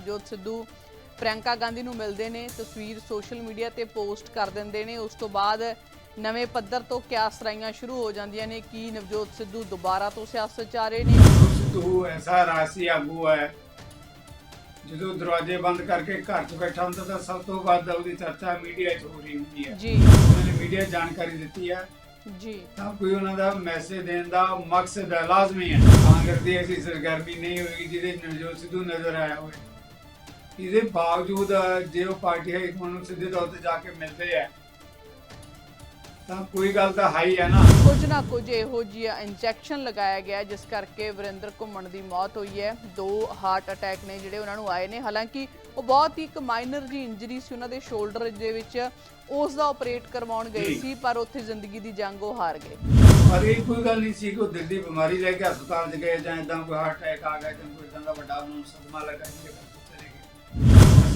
ਨਵਜੋਤ ਸਿੱਧੂ ਪ੍ਰਿਯੰਕਾ ਗਾਂਧੀ ਨੂੰ ਮਿਲਦੇ ਨੇ ਤਸਵੀਰ ਸੋਸ਼ਲ ਮੀਡੀਆ ਤੇ ਪੋਸਟ ਕਰ ਦਿੰਦੇ ਨੇ ਉਸ ਤੋਂ ਬਾਅਦ ਨਵੇਂ ਪੱਧਰ ਤੋਂ ਕਿਆਸ ਰਾਈਆਂ ਸ਼ੁਰੂ ਹੋ ਜਾਂਦੀਆਂ ਨੇ ਕਿ ਨਵਜੋਤ ਸਿੱਧੂ ਦੁਬਾਰਾ ਤੋਂ ਸਿਆਸਤ 'ਚ ਆ ਰਹੇ ਨੇ? ਸਿੱਧੂ ਐਸਾ ਰਾਸੀ ਆਗੂ ਹੈ ਜਦੋਂ ਦਰਵਾਜ਼ੇ ਬੰਦ ਕਰਕੇ ਘਰ 'ਚ ਬੈਠਾ ਹੁੰਦਾ ਤਾਂ ਸਭ ਤੋਂ ਵੱਧ ਉਹਦੀ ਚਰਚਾ ਮੀਡੀਆ 'ਚ ਹੋ ਰਹੀ ਹੁੰਦੀ ਹੈ। ਜੀ। ਉਹਨਾਂ ਨੇ ਮੀਡੀਆ ਜਾਣਕਾਰੀ ਦਿੱਤੀ ਹੈ। ਜੀ। ਤਾਂ ਕੋਈ ਉਹਨਾਂ ਦਾ ਮੈਸੇਜ ਦੇਣ ਦਾ ਮਕਸਦ ਹੈ ਲਾਜ਼ਮੀ ਹੈ। ਕਾਂਗਰਸ ਦੀ ਐਸੀ ਸਰਗਰਮੀ ਨਹੀਂ ਹੋਈ ਜਿਹਦੇ ਨਵਜੋਤ ਸਿੱਧੂ ਨਜ਼ਰ ਆਇਆ ਹੋਵੇ। ਇਹਦੇ ਬਾਵਜੂਦ ਜੇ ਉਹ ਪਾਰਟੀ ਹੈ ਨੂੰ ਸਿੱਧੇ ਤੌਰ ਤੇ ਜਾ ਕੇ ਮਿਲਦੇ ਆ। ਤਾਂ ਕੋਈ ਗੱਲ ਤਾਂ ਹਾਈ ਹੈ ਨਾ। ਕੁਝ ਨਾ ਕੁਝ ਇਹੋ ਜਿਹਾ ਇੰਜੈਕਸ਼ਨ ਲਗਾਇਆ ਗਿਆ ਜਿਸ ਕਰਕੇ ਵਰਿੰਦਰ ਘੁੰਮਣ ਦੀ ਮੌਤ ਹੋਈ ਹੈ। ਦੋ ਹਾਰਟ ਅਟੈਕ ਨੇ ਜਿਹੜੇ ਉਹਨਾਂ ਨੂੰ ਆਏ ਨੇ। ਹਾਲਾਂਕਿ ਉਹ ਬਹੁਤ ਹੀ ਇੱਕ ਮਾਈਨਰ ਜੀ ਇੰਜਰੀ ਸੀ ਉਹਨਾਂ ਦੇ ਸ਼ੋਲਡਰ ਦੇ ਵਿੱਚ। ਉਸ ਦਾ ਆਪਰੇਟ ਕਰਵਾਉਣ ਗਏ। ਸੀ ਪਰ ਉੱਥੇ ਜ਼ਿੰਦਗੀ ਦੀ ਜੰਗ ਉਹ ਹਾਰ ਗਏ। ਪਰ ਇਹ ਕੋਈ ਗੱਲ ਨਹੀਂ ਸੀ ਕਿ ਉਹ ਦਿਲ ਦੀ ਬਿਮਾਰੀ ਲੈ ਕੇ ਹਸਪਤਾਲ 'ਚ ਗਏ ਜਾਂ ਇਦਾਂ ਕੋਈ ਹਾਰਟ ਅਟੈਕ ਆ ਗਿਆ ਜਾਂ ਕੋਈ ਇਦਾਂ ਦਾ ਵੱਡਾ ਉਹਨੂੰ ਸਦਮਾ ਲੱਗਾ ਜਿਹਦੇ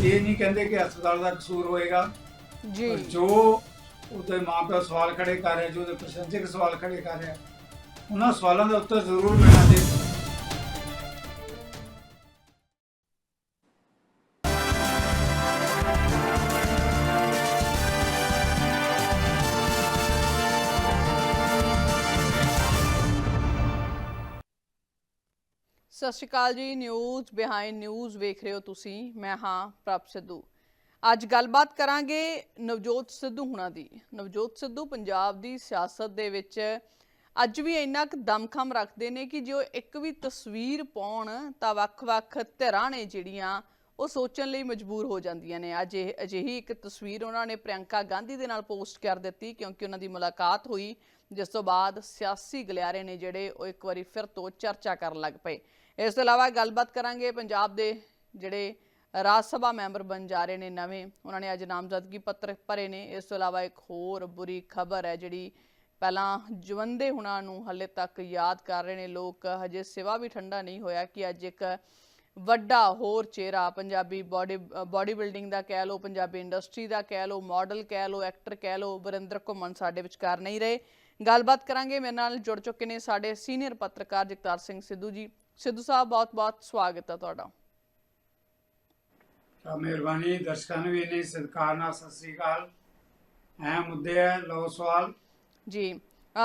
ਇਹ ਨਹੀਂ ਕਹਿੰਦੇ ਕਿ ਹਸਪਤਾਲ ਦਾ ਕਸੂਰ ਹੋਏਗਾ। ਜੀ। ਜੋ ਉਹਦੇ ਮਾਪੇ ਸਵਾਲ ਖੜੇ ਕਰ ਰਹੇ ਜੋ ਉਹਦੇ ਪ੍ਰਸ਼ੰਸਕ ਸਵਾਲ ਖੜੇ ਕਰ ਰਹੇ ਉਹਨਾਂ ਸਵਾਲਾਂ ਦਾ ਉੱਤਰ ਜ਼ਰੂਰ ਮਿਲਣਾ ਚਾਹੀਦਾ ਸਤਿ ਸ਼੍ਰੀ ਅਕਾਲ ਜੀ ਨਿਊਜ਼ ਬਿਹਾਈਂਡ ਨਿਊਜ਼ ਵੇਖ ਰਹੇ ਹੋ ਤੁਸੀਂ। ਮੈਂ ਹਾਂ ਪ੍ਰਭ ਸਿੱਧੂ। ਅੱਜ ਗੱਲਬਾਤ ਕਰਾਂਗੇ ਨਵਜੋਤ ਸਿੱਧੂ ਹੁਣਾਂ ਦੀ। ਨਵਜੋਤ ਸਿੱਧੂ ਪੰਜਾਬ ਦੀ ਸਿਆਸਤ ਦੇ ਵਿੱਚ ਅੱਜ ਵੀ ਇੰਨਾ ਕੁ ਦਮਖਮ ਰੱਖਦੇ ਨੇ ਕਿ ਜੋ ਇੱਕ ਵੀ ਤਸਵੀਰ ਪਾਉਣ ਤਾਂ ਵੱਖ-ਵੱਖ ਧਿਰਾਂ ਨੇ ਜਿਹੜੀਆਂ ਉਹ ਸੋਚਣ ਲਈ ਮਜਬੂਰ ਹੋ ਜਾਂਦੀਆਂ ਨੇ। ਅੱਜ ਇਹ ਅਜਿਹੀ ਇੱਕ ਤਸਵੀਰ ਉਹਨਾਂ ਨੇ ਪ੍ਰਿਯੰਕਾ ਗਾਂਧੀ ਦੇ ਨਾਲ ਪੋਸਟ ਕਰ ਦਿੱਤੀ ਕਿਉਂਕਿ ਉਹਨਾਂ ਦੀ ਮੁਲਾਕਾਤ ਹੋਈ, ਜਿਸ ਤੋਂ ਬਾਅਦ ਸਿਆਸੀ ਗਲਿਆਰੇ ਨੇ ਜਿਹੜੇ ਉਹ ਇੱਕ ਵਾਰੀ ਫਿਰ ਤੋਂ ਚਰਚਾ ਕਰਨ ਲੱਗ ਪਏ। ਇਸ ਤੋਂ ਇਲਾਵਾ ਗੱਲਬਾਤ ਕਰਾਂਗੇ ਪੰਜਾਬ ਦੇ ਜਿਹੜੇ ਰਾਜ ਸਭਾ ਮੈਂਬਰ ਬਣ ਜਾ ਰਹੇ ਨੇ ਨਵੇਂ, ਉਹਨਾਂ ਨੇ ਅੱਜ ਨਾਮਜ਼ਦਗੀ ਪੱਤਰ ਭਰੇ ਨੇ। ਇਸ ਤੋਂ ਇਲਾਵਾ ਇੱਕ ਹੋਰ ਬੁਰੀ ਖਬਰ ਹੈ ਜਿਹੜੀ ਪਹਿਲਾਂ ਜਵੰਦੇ ਹੁਣਾਂ ਨੂੰ ਹਲੇ ਤੱਕ ਯਾਦ ਕਰ ਰਹੇ ਨੇ ਲੋਕ। ਹਜੇ ਸਿਵਾ ਵੀ ਠੰਡਾ ਨਹੀਂ ਹੋਇਆ ਕਿ ਅੱਜ ਇੱਕ ਵੱਡਾ ਹੋਰ ਚਿਹਰਾ, ਪੰਜਾਬੀ ਬਾਡੀ ਬਾਡੀ ਬਿਲਡਿੰਗ ਦਾ ਕਹਿ ਲਓ, ਪੰਜਾਬੀ ਇੰਡਸਟਰੀ ਦਾ ਕਹਿ ਲਓ, ਮਾਡਲ ਕਹਿ ਲਓ, ਐਕਟਰ ਕਹਿ ਲਓ, ਵਰਿੰਦਰ ਘੁੰਮਣ ਸਾਡੇ ਵਿਚਕਾਰ ਨਹੀਂ ਰਹੇ। ਗੱਲਬਾਤ ਕਰਾਂਗੇ। ਮੇਰੇ ਨਾਲ ਜੁੜ ਚੁੱਕੇ ਨੇ ਸਾਡੇ ਸੀਨੀਅਰ ਪੱਤਰਕਾਰ ਜਗਤਾਰ ਸਿੰਘ ਸਿੱਧੂ ਜੀ। ਸਿੱਧੂ ਸਾਹਿਬ ਬਹੁਤ-ਬਹੁਤ ਸਵਾਗਤ ਹੈ ਤੁਹਾਡਾ। ਤਾਂ ਮਿਹਰਬਾਨੀ ਦਰਸ਼ਕਾਂ ਨੂੰ ਵੀ ਇਹਨੇ ਸਤਿਕਾਰ ਨਾਲ ਸਤਿ ਸ੍ਰੀ ਅਕਾਲ। ਅਹਿਮ ਮੁੱਦੇ ਹੈ ਲੋ ਸਵਾਲ। ਜੀ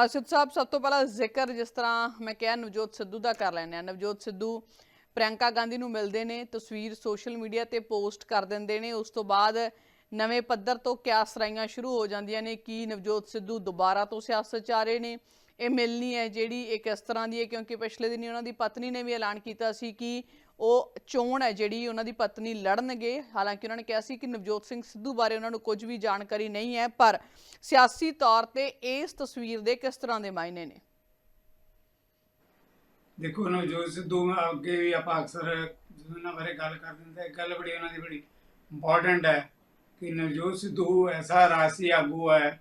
ਸਿੱਧੂ ਸਾਹਿਬ ਸਭ ਤੋਂ ਪਹਿਲਾਂ ਜ਼ਿਕਰ ਜਿਸ ਤਰ੍ਹਾਂ ਮੈਂ ਕਿਹਾ ਨਵਜੋਤ ਸਿੱਧੂ ਦਾ ਕਰ ਲੈਂਦੇ ਆ ਨਵਜੋਤ ਸਿੱਧੂ ਪ੍ਰਿਯੰਕਾ ਗਾਂਧੀ ਨੂੰ ਮਿਲਦੇ ਨੇ ਤਸਵੀਰ ਸੋਸ਼ਲ ਮੀਡੀਆ ਤੇ ਪੋਸਟ ਕਰ ਦਿੰਦੇ ਨੇ। ਉਸ ਤੋਂ ਬਾਅਦ ਨਵੇਂ ਪੱਧਰ ਤੋਂ ਕਿਆਸ ਰਾਈਆਂ ਸ਼ੁਰੂ ਹੋ ਜਾਂਦੀਆਂ ਨੇ ਕਿ ਨਵਜੋਤ ਸਿੱਧੂ ਦੁਬਾਰਾ ਤੋਂ ਸਿਆਸਤ 'ਚ ਆ ਰਹੇ ਨੇ। ਇਹ ਮਿਲਣੀ ਹੈ ਜਿਹੜੀ ਇੱਕ ਇਸ ਤਰ੍ਹਾਂ ਦੀ ਹੈ, ਕਿਉਂਕਿ ਪਿਛਲੇ ਦਿਨੀ ਉਹਨਾਂ ਦੀ ਪਤਨੀ ਨੇ ਵੀ ਐਲਾਨ ਕੀਤਾ ਸੀ ਕਿ ਉਹ ਚੋਣ ਹੈ ਜਿਹੜੀ ਉਹਨਾਂ ਦੀ ਪਤਨੀ ਲੜਨਗੇ। ਹਾਲਾਂਕਿ ਉਹਨਾਂ ਨੇ ਕਿਹਾ ਸੀ ਕਿ ਨਵਜੋਤ ਸਿੰਘ ਸਿੱਧੂ ਬਾਰੇ ਉਹਨਾਂ ਨੂੰ ਕੁਝ ਵੀ ਜਾਣਕਾਰੀ ਨਹੀਂ ਹੈ, ਪਰ ਸਿਆਸੀ ਤੌਰ ਤੇ ਇਸ ਤਸਵੀਰ ਦੇ ਕਿਸ ਤਰ੍ਹਾਂ ਦੇ ਮਾਇਨੇ ਨੇ? ਦੇਖੋ ਨਾ ਸਿੱਧੂ, ਅੱਗੇ ਵੀ ਆਪਾਂ ਅਕਸਰ ਜਦੋਂ ਬਾਰੇ ਗੱਲ ਕਰ ਦਿੰਦੇ ਗੱਲ ਬੜੀ ਉਹਨਾਂ ਦੀ ਬੜੀ ਇੰਪੋਰਟੈਂਟ ਹੈ ਕਿ ਨਵਜੋਤ ਸਿੱਧੂ ਐਸਾ ਰਾਸੀ ਆਗੂ ਹੈ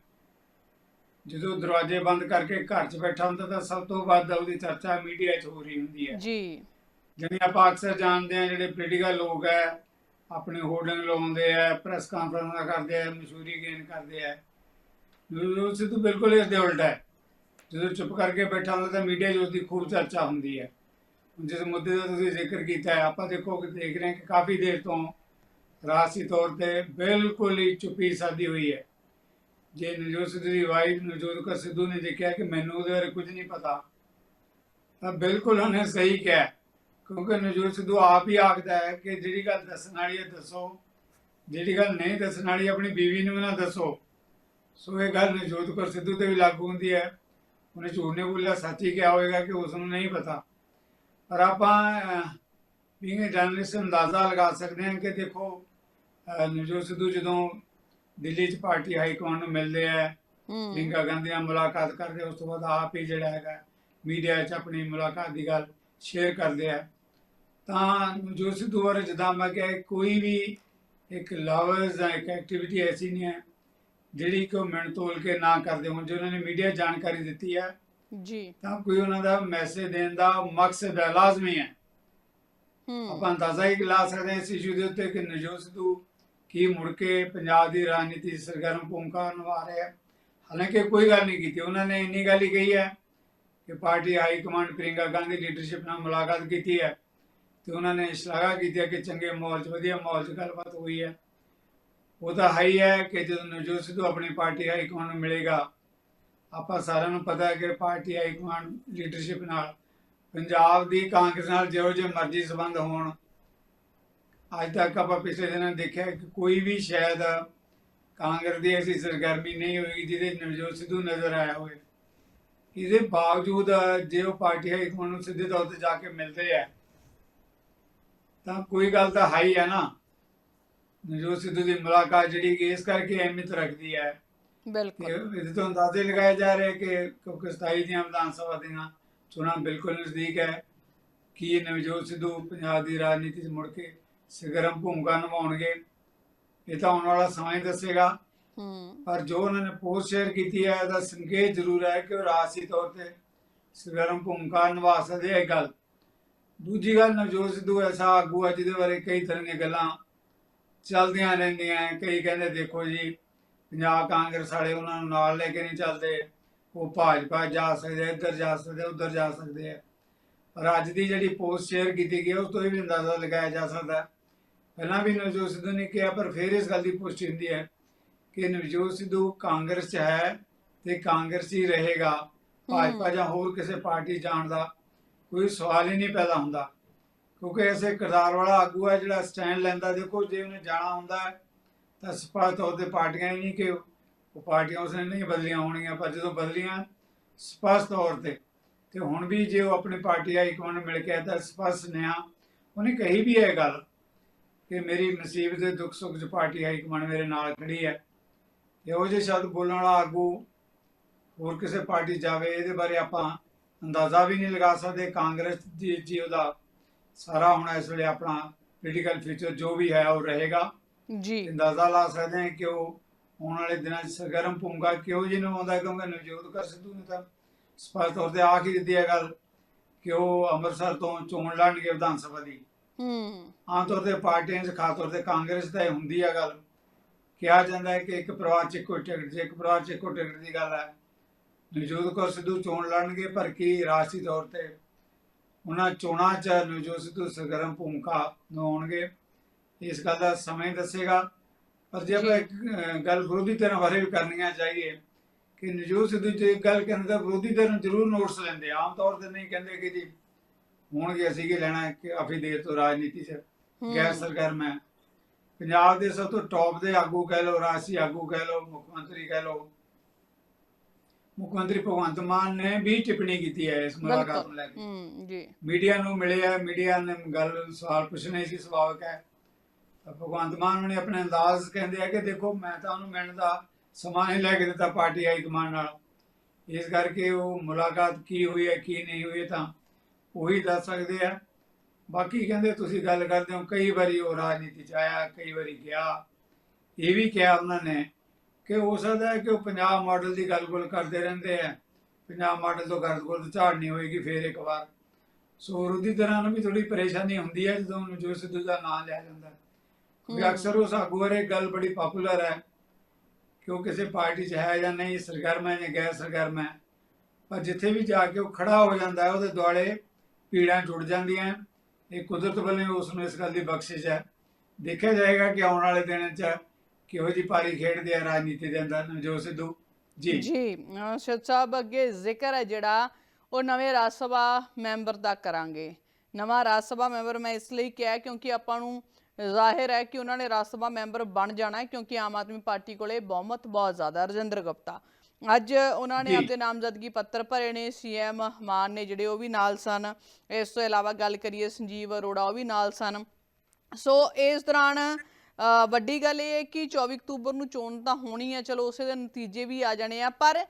ਜਦੋਂ ਦਰਵਾਜ਼ੇ ਬੰਦ ਕਰਕੇ ਘਰ 'ਚ ਬੈਠਾ ਹੁੰਦਾ ਤਾਂ ਸਭ ਤੋਂ ਵੱਧ ਉਹਦੀ ਚਰਚਾ ਮੀਡੀਆ 'ਚ ਹੋ ਰਹੀ ਹੁੰਦੀ ਹੈ। ਜੀ। ਜਿਵੇਂ ਆਪਾਂ ਅਕਸਰ ਜਾਣਦੇ ਹਾਂ ਜਿਹੜੇ ਪੋਲੀਟੀਕਲ ਲੋਕ ਹੈ ਆਪਣੇ ਹੋਰਡਿੰਗ ਲਾਉਂਦੇ ਆ ਪ੍ਰੈਸ ਕਾਨਫਰੰਸਾਂ ਕਰਦੇ ਆ ਮਸ਼ਹੂਰੀ ਗੇਨ ਕਰਦੇ ਆ ਨਵਜੋਤ ਸਿੱਧੂ ਬਿਲਕੁਲ ਇਸ ਦੇ ਉਲਟ ਹੈ। ਜਦੋਂ ਚੁੱਪ ਕਰਕੇ ਬੈਠਾ ਹੁੰਦਾ ਤਾਂ ਮੀਡੀਆ 'ਚ ਉਸਦੀ ਖੂਬ ਚਰਚਾ ਹੁੰਦੀ ਹੈ। ਜਿਸ ਮੁੱਦੇ ਦਾ ਤੁਸੀਂ ਜ਼ਿਕਰ ਕੀਤਾ ਹੈ ਆਪਾਂ ਦੇਖੋ ਕਿ ਦੇਖ ਰਹੇ ਹਾਂ ਕਿ ਕਾਫੀ ਦੇਰ ਤੋਂ ਰਾਜਸੀ ਤੌਰ ਤੇ ਬਿਲਕੁਲ ਹੀ ਚੁੱਪੀ ਸਾਦੀ ਹੋਈ ਹੈ। ਜੇ ਨਵਜੋਤ ਸਿੱਧੂ ਦੀ ਵਾਈਫ ਨਵਜੋਤ ਕੌਰ ਸਿੱਧੂ ਨੇ ਜੇ ਕਿਹਾ ਕਿ ਮੈਨੂੰ ਉਹਦੇ ਬਾਰੇ ਕੁਝ ਨਹੀਂ ਪਤਾ ਤਾਂ ਬਿਲਕੁਲ ਉਹਨੇ ਸਹੀ ਕਿਹਾ। ਕਿਉਂਕਿ ਨਵਜੋਤ ਸਿੱਧੂ ਆਪ ਹੀ ਆਖਦਾ ਹੈ ਕਿ ਜਿਹੜੀ ਗੱਲ ਦੱਸਣ ਵਾਲੀ ਹੈ ਦੱਸੋ ਜਿਹੜੀ ਗੱਲ ਨਹੀਂ ਦੱਸਣ ਵਾਲੀ ਆਪਣੀ ਬੀਵੀ ਨੂੰ ਵੀ ਨਾ ਦੱਸੋ। ਸੋ ਇਹ ਗੱਲ ਨਵਜੋਤ ਕੌਰ ਸਿੱਧੂ ਤੇ ਵੀ ਲਾਗੂ ਹੁੰਦੀ ਹੈ। ਉਹਨੇ ਝੂਠ ਨੇ ਬੋਲਿਆ ਸੱਚ ਹੀ ਕਿਹਾ ਹੋਵੇਗਾ ਕਿ ਉਸ ਨੂੰ ਨਹੀਂ ਪਤਾ। ਪਰ ਆਪਾਂ ਬੀਇੰਗ ਜਰਨਲਿਸਟ ਅੰਦਾਜ਼ਾ ਲਗਾ ਸਕਦੇ ਹਾਂ ਕਿ ਦੇਖੋ ਅਹ, ਨਵਜੋਤ ਸਿੱਧੂ ਜਦੋਂ ਦਿੱਲੀ 'ਚ ਪਾਰਟੀ ਹਾਈ ਕਮਾਂਡ ਨੂੰ ਮਿਲਦੇ ਆ। ਪ੍ਰਿੰਕਾ ਗਾਂਧੀ ਨਾਲ ਮੁਲਾਕਾਤ ਕਰਦੇ ਉਸ ਤੋਂ ਬਾਅਦ ਆਪ ਹੀ ਜਿਹੜਾ ਹੈਗਾ ਮੀਡੀਆ 'ਚ ਆਪਣੀ ਮੁਲਾਕਾਤ ਦੀ ਗੱਲ ਸ਼ੇਅਰ ਕਰਦੇ ਆ। ਤਾਂ ਜੋ ਸਿੱਧੂ ਬਾਰੇ ਜਿੱਦਾਂ ਮੈਂ ਕਿਹਾ ਕੋਈ ਵੀ ਇੱਕ ਲਵਰਸ ਜਾਂ ਇੱਕ ਐਕਟੀਵਿਟੀ ਐਸੀ ਨਹੀਂ ਹੈ ਜਿਹੜੀ ਕਿ ਮਿੰਟ ਤੋਲ ਕੇ ਨਾ ਕਰਦੇ ਹੁਣ ਜੇ ਉਹਨਾਂ ਨੇ ਮੀਡੀਆ ਜਾਣਕਾਰੀ ਦਿੱਤੀ ਹੈ ਜੀ। ਤਾਂ ਕੋਈ ਉਹਨਾਂ ਦਾ ਮੈਸੇਜ ਦੇਣ ਦਾ ਮਕਸਦ ਹੈ ਲਾਜ਼ਮੀ ਹੈ। ਹੂੰ। ਆਪਾਂ ਅੰਦਾਜ਼ਾ ਹੀ ਲਾ ਸਕਦੇ ਹਾਂ ਇਸ ਇਸ਼ੂ ਦੇ ਉੱਤੇ ਕਿ ਨਵਜੋਤ ਸਿੱਧੂ ਕੀ ਮੁੜ ਕੇ ਪੰਜਾਬ ਦੀ ਰਾਜਨੀਤੀ ਸਰਗਰਮ ਭੂਮਿਕਾ ਨਿਭਾ ਰਿਹਾ ਹੈ ਹਾਲਾਂਕਿ ਕੋਈ ਗੱਲ ਨਹੀਂ ਕੀਤੀ। ਉਹਨਾਂ ਨੇ ਇੰਨੀ ਗੱਲ ਹੀ ਕਹੀ ਹੈ ਕਿ party high command Priyanka Gandhi leadership ਨਾਲ ਮੁਲਾਕਾਤ ਕੀਤੀ ਹੈ ਤੇ ਉਹਨਾਂ ਨੇ ਸ਼ਲਾਘਾ ਕੀਤੀ ਹੈ ਕਿ ਚੰਗੇ ਮਾਹੌਲ 'ਚ, ਵਧੀਆ ਮਾਹੌਲ 'ਚ ਗੱਲਬਾਤ ਹੋਈ ਹੈ। ਉਹ ਤਾਂ ਹੈ ਹੀ ਹੈ ਕਿ ਜਦੋਂ ਨਵਜੋਤ ਸਿੱਧੂ ਆਪਣੀ ਪਾਰਟੀ ਹਾਈ ਕਮਾਂਡ ਨੂੰ ਮਿਲੇਗਾ, ਆਪਾਂ ਸਾਰਿਆਂ ਨੂੰ ਪਤਾ ਹੈ ਕਿ ਪਾਰਟੀ ਹਾਈ ਕਮਾਂਡ ਲੀਡਰਸ਼ਿਪ ਨਾਲ ਪੰਜਾਬ ਦੀ ਕਾਂਗਰਸ ਨਾਲ ਜਿਹੋ ਜਿਹੇ ਮਰਜ਼ੀ ਸੰਬੰਧ ਹੋਣ ਅੱਜ ਤੱਕ ਆਪਾਂ ਪਿਛਲੇ ਦਿਨਾਂ ਦੇਖਿਆ ਕਿ ਕੋਈ ਵੀ ਸ਼ਾਇਦ ਕਾਂਗਰਸ ਦੀ ਐਸੀ ਸਰਗਰਮੀ ਨਹੀਂ ਹੋਈ ਜਿਹਦੇ ਨਵਜੋਤ ਸਿੱਧੂ ਨਜ਼ਰ ਆਇਆ ਹੋਵੇ। ਇਹਦੇ ਬਾਵਜੂਦ ਜੇ ਉਹ ਪਾਰਟੀ ਹਾਈ ਕਮਾਂਡ ਨੂੰ ਸਿੱਧੇ ਤੌਰ ਤੇ ਜਾ ਕੇ ਮਿਲਦੇ ਆ ਤਾਂ ਕੋਈ ਗੱਲ ਤਾਂ ਹੈ ਹੀ ਨਾ। ਨਵਜੋਤ ਸਿੱਧੂ ਦੀ ਮੁਲਾਕਾਤ ਜਿਹੜੀ ਕਿ ਇਸ ਕਰਕੇ ਅਹਿਮੀਅਤ ਰੱਖਦੀ ਹੈ ਬਿਲਕੁਲ। ਇਹਦੇ ਤੋਂ ਅੰਦਾਜ਼ੇ ਲਗਾਏ ਜਾ ਰਹੇ ਕਿ ਕਿਉਂਕਿ 27 ਦੀਆਂ ਵਿਧਾਨ ਸਭਾ ਦੀਆਂ ਚੋਣਾਂ ਬਿਲਕੁਲ ਨਜ਼ਦੀਕ ਹੈ ਕੀ ਨਵਜੋਤ ਸਿੱਧੂ ਪੰਜਾਬ ਦੀ ਰਾਜਨੀਤੀ 'ਚ ਮੁੜ ਕੇ ਸਿਗਰਮ ਭੂਮਿਕਾ ਨਿਭਾਉਣਗੇ। ਇਹ ਤਾਂ ਆਉਣ ਵਾਲਾ ਸਮਾਂ ਹੀ ਦੱਸੇਗਾ। ਹੂੰ। ਪਰ ਜੋ ਉਹਨਾਂ ਨੇ ਪੋਸਟ ਸ਼ੇਅਰ ਕੀਤੀ ਹੈ ਇਹਦਾ ਸੰਕੇਤ ਜ਼ਰੂਰ ਹੈ ਕਿ ਉਹ ਰਾਜਸੀ ਤੌਰ ਤੇ ਸਿਗਰਮ ਭੂਮਿਕਾ ਨਿਭਾ ਸਕਦੇ ਹੈ ਗੱਲ। ਦੂਜੀ ਗੱਲ ਨਵਜੋਤ ਸਿੱਧੂ ਐਸਾ ਆਗੂ ਹੈ ਜਿਹਦੇ ਬਾਰੇ ਕਈ ਤਰ੍ਹਾਂ ਦੀਆਂ ਗੱਲਾਂ ਚੱਲਦੀਆਂ ਰਹਿੰਦੀਆਂ ਹੈ। ਕਈ ਕਹਿੰਦੇ ਦੇਖੋ ਜੀ ਪੰਜਾਬ ਕਾਂਗਰਸ ਵਾਲੇ ਉਹਨਾਂ ਨੂੰ ਨਾਲ ਲੈ ਕੇ ਨਹੀਂ ਚੱਲਦੇ। ਉਹ ਭਾਜਪਾ ਜਾ ਸਕਦੇ ਇੱਧਰ ਜਾ ਸਕਦੇ ਉੱਧਰ ਜਾ ਸਕਦੇ ਆ। ਪਰ ਅੱਜ ਦੀ ਜਿਹੜੀ ਪੋਸਟ ਸ਼ੇਅਰ ਕੀਤੀ ਗਈ ਹੈ, ਉਸ ਤੋਂ ਇਹ ਵੀ ਅੰਦਾਜ਼ਾ ਲਗਾਇਆ ਜਾ ਸਕਦਾ ਹੈ। ਪਹਿਲਾਂ ਵੀ ਨਵਜੋਤ ਸਿੱਧੂ ਨੇ ਕਿਹਾ ਪਰ ਫਿਰ ਇਸ ਗੱਲ ਦੀ ਪੁਸ਼ਟੀ ਹੁੰਦੀ ਹੈ ਕਿ ਨਵਜੋਤ ਸਿੱਧੂ ਕਾਂਗਰਸ 'ਚ ਹੈ ਤੇ ਕਾਂਗਰਸ ਹੀ ਰਹੇਗਾ। ਭਾਜਪਾ ਜਾਂ ਹੋਰ ਕਿਸੇ ਪਾਰਟੀ ਜਾਣ ਦਾ ਕੋਈ ਸਵਾਲ ਹੀ ਨਹੀਂ ਪੈਦਾ ਹੁੰਦਾ। ਕਿਉਂਕਿ ਐਸੇ ਕਿਰਦਾਰ ਵਾਲਾ ਆਗੂ ਹੈ ਜਿਹੜਾ ਸਟੈਂਡ ਲੈਂਦਾ। ਦੇਖੋ ਜੇ ਉਹਨੇ ਜਾਣਾ ਹੁੰਦਾ ਤਾਂ ਸਪਸ਼ਟ ਤੌਰ ਤੇ ਪਾਰਟੀਆਂ ਹੀ ਨਹੀਂ ਕਿ ਉਹ ਪਾਰਟੀਆਂ ਉਸਨੇ ਨਹੀਂ ਬਦਲੀਆਂ ਹੋਣਗੀਆਂ ਪਰ ਜਦੋਂ ਬਦਲੀਆਂ ਸਪਸ਼ਟ ਤੌਰ ਤੇ। ਤੇ ਹੁਣ ਵੀ ਜੇ ਉਹ ਆਪਣੀ ਪਾਰਟੀ ਕਮਾਂਡ ਨੂੰ ਮਿਲ ਕੇ ਆਇਆ ਤਾਂ ਸਪਸ਼ਟ ਸੁਨੇਹਾ ਉਹਨੇ ਕਹੀ ਵੀ ਹੈ ਗੱਲ ਕਿ ਮੇਰੀ ਮੁਸੀਬਤ ਦੇ ਦੁੱਖ ਸੁੱਖ 'ਚ ਪਾਰਟੀ ਹਾਈ ਕਮਾਂਡ ਮੇਰੇ ਨਾਲ ਖੜੀ ਹੈ। ਤੇ ਉਹ ਜੇ ਸ਼ਬਦ ਬੋਲਣ ਵਾਲਾ ਆਗੂ ਹੋਰ ਕਿਸੇ ਪਾਰਟੀ ਜਾਵੇ ਇਹਦੇ ਬਾਰੇ ਆਪਾਂ ਅੰਦਾਜ਼ਾ ਵੀ ਨਹੀਂ ਲਗਾ ਸਕਦੇ। ਕਾਂਗਰਸ ਦੀ ਜੀ ਉਹਦਾ ਸਾਰਾ ਹੁਣ ਇਸ ਵੇਲੇ ਆਪਣਾ ਪੋਲੀਟੀਕਲ ਫਿਊਚਰ ਜੋ ਵੀ ਹੈ ਉਹ ਰਹੇਗਾ। ਜੀ। ਅੰਦਾਜ਼ਾ ਲਾ ਸਕਦੇ ਹਾਂ ਕਿ ਉਹ ਆਉਣ ਵਾਲੇ ਦਿਨਾਂ 'ਚ ਸਰਗਰਮ ਭੂਮਿਕਾ ਕਿਉਂ ਜੀ ਨਿਭਾਉਂਦਾ ਕਿਉਂਕਿ ਨਵਜੋਤ ਕਰ ਸਿੱਧੂ ਨੇ ਤਾਂ ਸਪਸ਼ਟ ਤੌਰ ਤੇ ਆਖ ਹੀ ਦਿੱਤੀ ਹੈ ਗੱਲ ਕਿ ਉਹ ਅੰਮ੍ਰਿਤਸਰ ਤੋਂ ਚੋਣ ਲੜਨਗੇ ਵਿਧਾਨ ਸਭਾ ਦੀ। ਹੂੰ। ਆਮ ਤੌਰ ਤੇ ਪਾਰਟੀਆਂ 'ਚ, ਖਾਸ ਤੌਰ ਤੇ ਕਾਂਗਰਸ ਦਾ ਇਹ ਹੁੰਦੀ ਆ ਗੱਲ। ਕਿਹਾ ਜਾਂਦਾ ਹੈ ਕਿ ਇੱਕ ਪਰਿਵਾਰ 'ਚ ਇੱਕੋ ਟਿਕਟ, ਜੇ ਇੱਕ ਪਰਿਵਾਰ 'ਚ ਇੱਕੋ ਟਿਕਟ ਦੀ ਗੱਲ ਹੈ, ਨਵਜੋਤ ਕੌਰ ਸਿੱਧੂ ਚੋਣ ਲੜਨਗੇ, ਪਰ ਕੀ ਰਾਸ਼ਟਰੀ ਤੌਰ ਤੇ ਉਹਨਾਂ ਚੋਣਾਂ 'ਚ ਨਵਜੋਤ ਸਿੱਧੂ ਸਰਗਰਮ ਭੂਮਿਕਾ ਨਿਭਾਉਣਗੇ, ਇਸ ਗੱਲ ਦਾ ਸਮਾਂ ਦੱਸੇਗਾ। ਪਰ ਜੇ ਆਪਾਂ ਗੱਲ ਵਿਰੋਧੀ ਧਿਰਾਂ ਬਾਰੇ ਵੀ ਕਰਨੀਆਂ ਚਾਹੀਏ, ਕਿ ਨਵਜੋਤ ਸਿੱਧੂ ਜੇ ਗੱਲ ਕਰਨ ਦਾ ਵਿਰੋਧੀ ਧਿਰ ਜ਼ਰੂਰ ਨੋਟਸ ਲੈਂਦੇ ਆਮ ਤੌਰ ਤੇ ਨਹੀਂ ਕਹਿੰਦੇ ਕਿ ਜੀ ਹੋਣਗੇ ਅਸੀਂ ਕੀ ਲੈਣਾ ਹੈ ਕਿ ਕਾਫੀ ਦੇਰ ਤੋਂ ਰਾਜਨੀਤੀ 'ਚ ਹੂੰ। ਗੈਰ ਸਰਗਰਮ ਹੈ। ਪੰਜਾਬ ਦੇ ਸਭ ਤੋਂ ਟੌਪ ਦੇ ਆਗੂ ਕਹਿ ਲਓ ਰਾਸ਼ਟਰੀ ਆਗੂ ਕਹਿ ਲਓ ਮੁੱਖ ਮੰਤਰੀ ਕਹਿ ਲਓ। ਮੁੱਖ ਮੰਤਰੀ ਭਗਵੰਤ ਮਾਨ ਨੇ ਵੀ ਟਿੱਪਣੀ ਕੀਤੀ ਹੈ ਇਸ ਮੁਲਾਕਾਤ ਨੂੰ ਲੈ ਕੇ। ਹੂੰ ਜੀ। ਮੀਡੀਆ ਨੂੰ ਮਿਲਿਆ ਮੀਡੀਆ ਨੇ ਗੱਲ ਸਵਾਲ ਪੁੱਛਣੇ ਸੀ ਸੁਭਾਵਿਕ ਹੈ। ਭਗਵੰਤ ਮਾਨ ਨੇ ਆਪਣੇ ਅੰਦਾਜ਼ ਕਹਿੰਦੇ ਆ ਕਿ ਦੇਖੋ ਮੈਂ ਤਾਂ ਉਹਨੂੰ ਮਿਲਣ ਦਾ ਸਮਾਂ ਨਹੀਂ ਲੈ ਕੇ ਦਿੱਤਾ ਪਾਰਟੀ ਹਾਈ ਕਮਾਂਡ ਨਾਲ। ਇਸ ਕਰਕੇ ਉਹ ਮੁਲਾਕਾਤ ਕੀ ਹੋਈ ਹੈ ਕੀ ਨਹੀਂ ਹੋਈ ਹੈ ਤਾਂ ਉਹੀ ਦੱਸ ਸਕਦੇ ਆ। ਬਾਕੀ ਕਹਿੰਦੇ ਤੁਸੀਂ ਗੱਲ ਕਰਦੇ ਹੋ ਕਈ ਵਾਰੀ ਉਹ ਰਾਜਨੀਤੀ ਚ ਆਇਆ ਕਈ ਵਾਰੀ ਗਿਆ। ਇਹ ਵੀ ਕਿਹਾ ਉਹਨਾਂ ਨੇ ਕਿ ਹੋ ਸਕਦਾ ਹੈ ਕਿ ਉਹ ਪੰਜਾਬ ਮਾਡਲ ਦੀ ਗੱਲ-ਗੁਲ ਕਰਦੇ ਰਹਿੰਦੇ ਆ। ਪੰਜਾਬ ਮਾਡਲ ਤੋਂ ਗੱਲ-ਗੁਲ ਝਾੜ ਨਹੀਂ ਹੋਏਗੀ ਫੇਰ ਇੱਕ ਵਾਰ। ਸੋ ਵਿਰੋਧੀ ਤਰ੍ਹਾਂ ਨੂੰ ਵੀ ਥੋੜੀ ਪਰੇਸ਼ਾਨੀ ਹੁੰਦੀ ਹੈ ਜਦੋਂ ਨਵਜੋਤ ਸਿੱਧੂ ਦਾ ਨਾਮ ਲਿਆ ਜਾਂਦਾ। ਹਮ। ਅਕਸਰ ਉਸ ਆਗੂ ਬਾਰੇ ਇੱਕ ਗੱਲ ਬੜੀ ਪਪੂਲਰ ਹੈ ਕਿ ਉਹ ਕਿਸੇ ਪਾਰਟੀ 'ਚ ਹੈ ਜਾਂ ਨਹੀਂ ਸਰਗਰਮ ਹੈ ਜਾਂ ਗੈਰ ਸਰਗਰਮ ਹੈ। ਪਰ ਜਿੱਥੇ ਵੀ ਜਾ ਕੇ ਉਹ ਖੜਾ ਹੋ ਜਾਂਦਾ ਹੈ ਉਹਦੇ ਦੁਆਲੇ ਪੀੜਾਂ ਜੁੜ ਜਾਂਦੀਆਂ ਇਹ ਕੁਦਰਤ ਵੱਲੋਂ ਉਸ ਨੂੰ ਇਸ ਗੱਲ ਦੀ ਬਖਸ਼ਿਸ਼ ਹੈ। ਦੇਖਿਆ ਜਾਏਗਾ ਕਿ ਆਉਣ ਵਾਲੇ ਦਿਨਾਂ 'ਚ ਕਿਹੋ ਜੀ ਪਾਰੀ ਖੇਡਦੇ ਆ ਰਾਜਨੀਤੀ ਦੇ ਅੰਦਰ। ਨਵਜੋਤ ਸਿੱਧੂ, ਜੀ। ਜੀ ਸ਼ਤ ਸਾਹਿਬ, ਅੱਗੇ ਜ਼ਿਕਰ ਹੈ ਜਿਹੜਾ ਉਹ ਨਵੇਂ ਰਾਜ ਸਭਾ ਮੈਂਬਰ ਦਾ ਕਰਾਂਗੇ। ਨਵਾਂ ਰਾਜ ਸਭਾ ਮੈਂਬਰ ਮੈਂ ਇਸ ਲਈ ਕਿਹਾ ਕਿਉਂਕਿ ਆਪਾਂ ਨੂੰ ਜ਼ਾਹਿਰ ਹੈ ਕਿ ਉਹਨਾਂ ਨੇ ਰਾਜ ਸਭਾ ਮੈਂਬਰ ਬਣ ਜਾਣਾ ਕਿਉਂਕਿ ਆਮ ਆਦਮੀ ਪਾਰਟੀ ਕੋਲੇ ਬਹੁਮਤ ਬਹੁਤ ਜ਼ਿਆਦਾ ਰਜਿੰਦਰ ਗੁਪਤਾ ਅੱਜ ਉਹਨਾਂ ਨੇ। ਆਪਦੇ ਨਾਮਜ਼ਦਗੀ ਪੱਤਰ ਭਰੇ ਨੇ ਸੀਐਮ ਮਾਨ ਨੇ ਜਿਹੜੇ ਉਹ ਵੀ ਨਾਲ ਸਨ ਇਸ ਤੋਂ ਇਲਾਵਾ ਗੱਲ ਕਰੀਏ ਸੰਜੀਵ ਅਰੋੜਾ ਉਹ ਵੀ ਨਾਲ ਸਨ ਸੋ ਇਸ ਦੌਰਾਨ ਵੱਡੀ ਗੱਲ ਇਹ ਹੈ ਕਿ 24 ਅਕਤੂਬਰ ਨੂੰ ਚੋਣ ਤਾਂ ਹੋਣੀ ਹੈ ਚਲੋ ਉਸੇ ਦੇ ਨਤੀਜੇ ਵੀ ਆ ਜਾਣੇ ਆ ਪਰ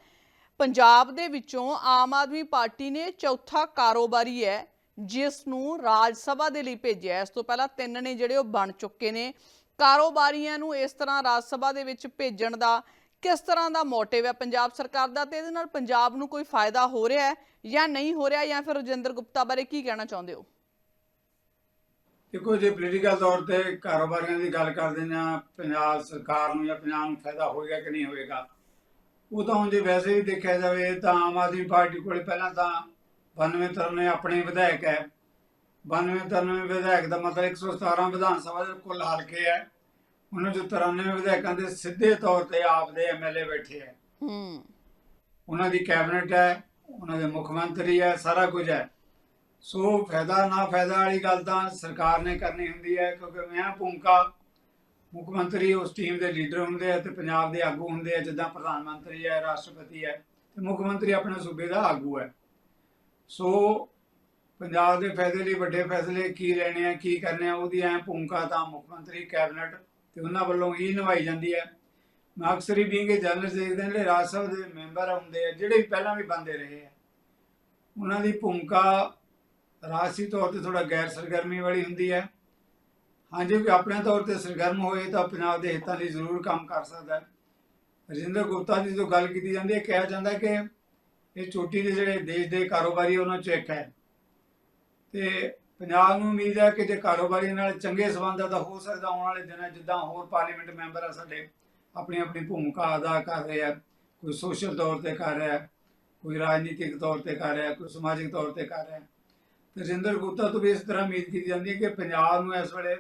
ਪੰਜਾਬ ਦੇ ਵਿੱਚੋਂ ਆਮ ਆਦਮੀ ਪਾਰਟੀ ਨੇ ਚੌਥਾ ਕਾਰੋਬਾਰੀ ਹੈ ਜਿਸ ਨੂੰ ਰਾਜ ਸਭਾ ਦੇ ਲਈ ਭੇਜਿਆ। ਇਸ ਤੋਂ ਪਹਿਲਾਂ ਤਿੰਨ ਨੇ ਜਿਹੜੇ ਉਹ ਬਣ ਚੁੱਕੇ ਨੇ ਕਾਰੋਬਾਰੀਆਂ ਨੂੰ ਇਸ ਤਰ੍ਹਾਂ ਰਾਜ ਸਭਾ ਦੇ ਵਿੱਚ ਭੇਜਣ ਦਾ ਕਿਸ ਤਰ੍ਹਾਂ ਦਾ ਮੋਟਿਵ ਹੈ ਪੰਜਾਬ ਸਰਕਾਰ ਦਾ ਤੇ ਇਹਦੇ ਨਾਲ ਪੰਜਾਬ ਨੂੰ ਕੋਈ ਫਾਇਦਾ ਹੋ ਰਿਹਾ ਹੈ ਜਾਂ ਨਹੀਂ ਹੋ ਰਿਹਾ ਜਾਂ ਫਿਰ ਰਜਿੰਦਰ ਗੁਪਤਾ ਬਾਰੇ ਕੀ ਕਹਿਣਾ ਚਾਹੁੰਦੇ ਹੋ? ਦੇਖੋ, ਜੇ ਪੋਲੀਟੀਕਲ ਤੌਰ ਤੇ ਕਾਰੋਬਾਰੀਆਂ ਦੀ ਗੱਲ ਕਰਦੇ ਨਾ, ਪੰਜਾਬ ਸਰਕਾਰ ਨੂੰ ਜਾਂ ਪੰਜਾਬ ਨੂੰ ਫਾਇਦਾ ਹੋਏਗਾ ਕਿ ਨਹੀਂ ਹੋਏਗਾ, ਉਹ ਤਾਂ ਹੁਣ ਜੇ ਵੈਸੇ ਵੀ ਦੇਖਿਆ ਜਾਵੇ ਤਾਂ ਆਮ ਆਦਮੀ ਪਾਰਟੀ ਕੋਲੇ ਪਹਿਲਾਂ ਤਾਂ 92 ਤਰ੍ਹਾਂ ਆਪਣੇ ਵਿਧਾਇਕ ਹੈ। 92 93 ਵਿਧਾਇਕ ਦਾ ਮਤਲਬ 117 ਵਿਧਾਨ ਸਭਾ ਦੇ ਕੁੱਲ ਹਲਕੇ ਹੈ। ਉਹਨਾਂ ਚੋਂ 93 ਵਿਧਾਇਕਾਂ ਦੇ ਸਿੱਧੇ ਤੌਰ ਤੇ ਆਪ ਦੇ ਐਮਐਲਏ ਬੈਠੇ ਹੈ ਹੂੰ। ਉਹਨਾਂ ਦੀ ਕੈਬਨਿਟ ਹੈ ਉਹਨਾਂ ਦੇ ਮੁੱਖ ਮੰਤਰੀ ਹੈ ਸਾਰਾ ਕੁਝ ਹੈ। ਸੋ ਫਾਇਦਾ ਨਾ ਫਾਇਦਾ ਵਾਲੀ ਗੱਲ ਤਾਂ ਸਰਕਾਰ ਨੇ ਕਰਨੀ ਹੁੰਦੀ ਹੈ ਕਿਉਂਕਿ ਮੈਂ ਭੂਮਿਕਾ ਮੁੱਖ ਮੰਤਰੀ ਉਸ ਟੀਮ ਦੇ ਲੀਡਰ ਹੁੰਦੇ ਆ ਤੇ ਪੰਜਾਬ ਦੇ ਆਗੂ ਹੁੰਦੇ ਆ ਜਿੱਦਾਂ ਪ੍ਰਧਾਨ ਮੰਤਰੀ ਹੈ ਰਾਸ਼ਟਰਪਤੀ ਹੈ ਤੇ ਮੁੱਖ ਮੰਤਰੀ ਆਪਣੇ ਸੂਬੇ ਦਾ ਆਗੂ ਹੈ। ਸੋ ਪੰਜਾਬ ਦੇ ਫਾਇਦੇ ਲਈ ਵੱਡੇ ਫੈਸਲੇ ਕੀ ਲੈਣੇ ਆ ਕੀ ਕਰਨੇ ਆ ਉਹਦੀ ਐ ਭੂਮਿਕਾ ਤਾਂ ਮੁੱਖ ਮੰਤਰੀ ਕੈਬਨਿਟ ਤੇ ਉਹਨਾਂ ਵੱਲੋਂ ਹੀ ਨਿਭਾਈ ਜਾਂਦੀ ਹੈ। ਮੈਂ ਅਕਸਰ ਹੀ ਬੀਂਗੇ ਜਰਨਲਿਸਟ ਦੇਖਦੇ ਨੇ ਜਿਹੜੇ ਰਾਜ ਸਭਾ ਦੇ ਮੈਂਬਰ ਹੁੰਦੇ ਆ, ਜਿਹੜੇ ਵੀ ਪਹਿਲਾਂ ਵੀ ਬੰਦੇ ਰਹੇ ਆ, ਉਹਨਾਂ ਦੀ ਭੂਮਿਕਾ ਰਾਜਸੀ ਤੌਰ ਤੇ ਥੋੜਾ ਗੈਰ ਸਰਗਰਮੀ ਵਾਲੀ ਹੁੰਦੀ ਹੈ। ਹਾਂਜੀ ਕਿ ਆਪਣੇ ਤੌਰ ਤੇ ਸਰਗਰਮ ਹੋਏ ਤਾਂ ਪੰਜਾਬ ਦੇ ਹਿੱਤਾਂ ਲਈ ਜ਼ਰੂਰ ਕੰਮ ਕਰ ਸਕਦਾ ਹੈ। ਰਜਿੰਦਰ ਗੁਪਤਾ ਦੀ ਜੋ ਗੱਲ ਕੀਤੀ ਜਾਂਦੀ ਹੈ, ਕਿਹਾ ਜਾਂਦਾ ਕਿ ਇਹ ਚੋਟੀ ਦੇ ਜਿਹੜੇ ਦੇਸ਼ ਦੇ ਕਾਰੋਬਾਰੀ ਉਹਨਾਂ ਚੋਂ ਇੱਕ ਹੈ। ਤੇ ਪੰਜਾਬ ਨੂੰ ਉਮੀਦ ਹੈ ਕਿ ਜੇ ਕਾਰੋਬਾਰੀਆਂ ਨਾਲ ਚੰਗੇ ਸਬੰਧ ਆ ਤਾਂ ਹੋ ਸਕਦਾ ਆਉਣ ਵਾਲੇ ਦਿਨਾਂ ਜਿੱਦਾਂ ਹੋਰ ਪਾਰਲੀਮੈਂਟ ਮੈਂਬਰ ਆ ਸਾਡੇ, ਆਪਣੀ ਆਪਣੀ ਭੂਮਿਕਾ ਅਦਾ ਕਰ ਰਹੇ ਆ, ਕੋਈ ਸੋਸ਼ਲ ਤੌਰ ਤੇ ਕਰ ਰਿਹਾ, ਕੋਈ ਰਾਜਨੀਤਿਕ ਤੌਰ ਤੇ ਕਰ ਰਿਹਾ, ਕੋਈ ਸਮਾਜਿਕ ਤੌਰ ਤੇ ਕਰ ਰਿਹਾ। ਤੇ ਰਜਿੰਦਰ ਗੁਪਤਾ ਤੋਂ ਵੀ ਇਸ ਤਰ੍ਹਾਂ ਉਮੀਦ ਕੀਤੀ ਜਾਂਦੀ ਹੈ ਕਿ ਪੰਜਾਬ ਨੂੰ ਇਸ ਵੇਲੇ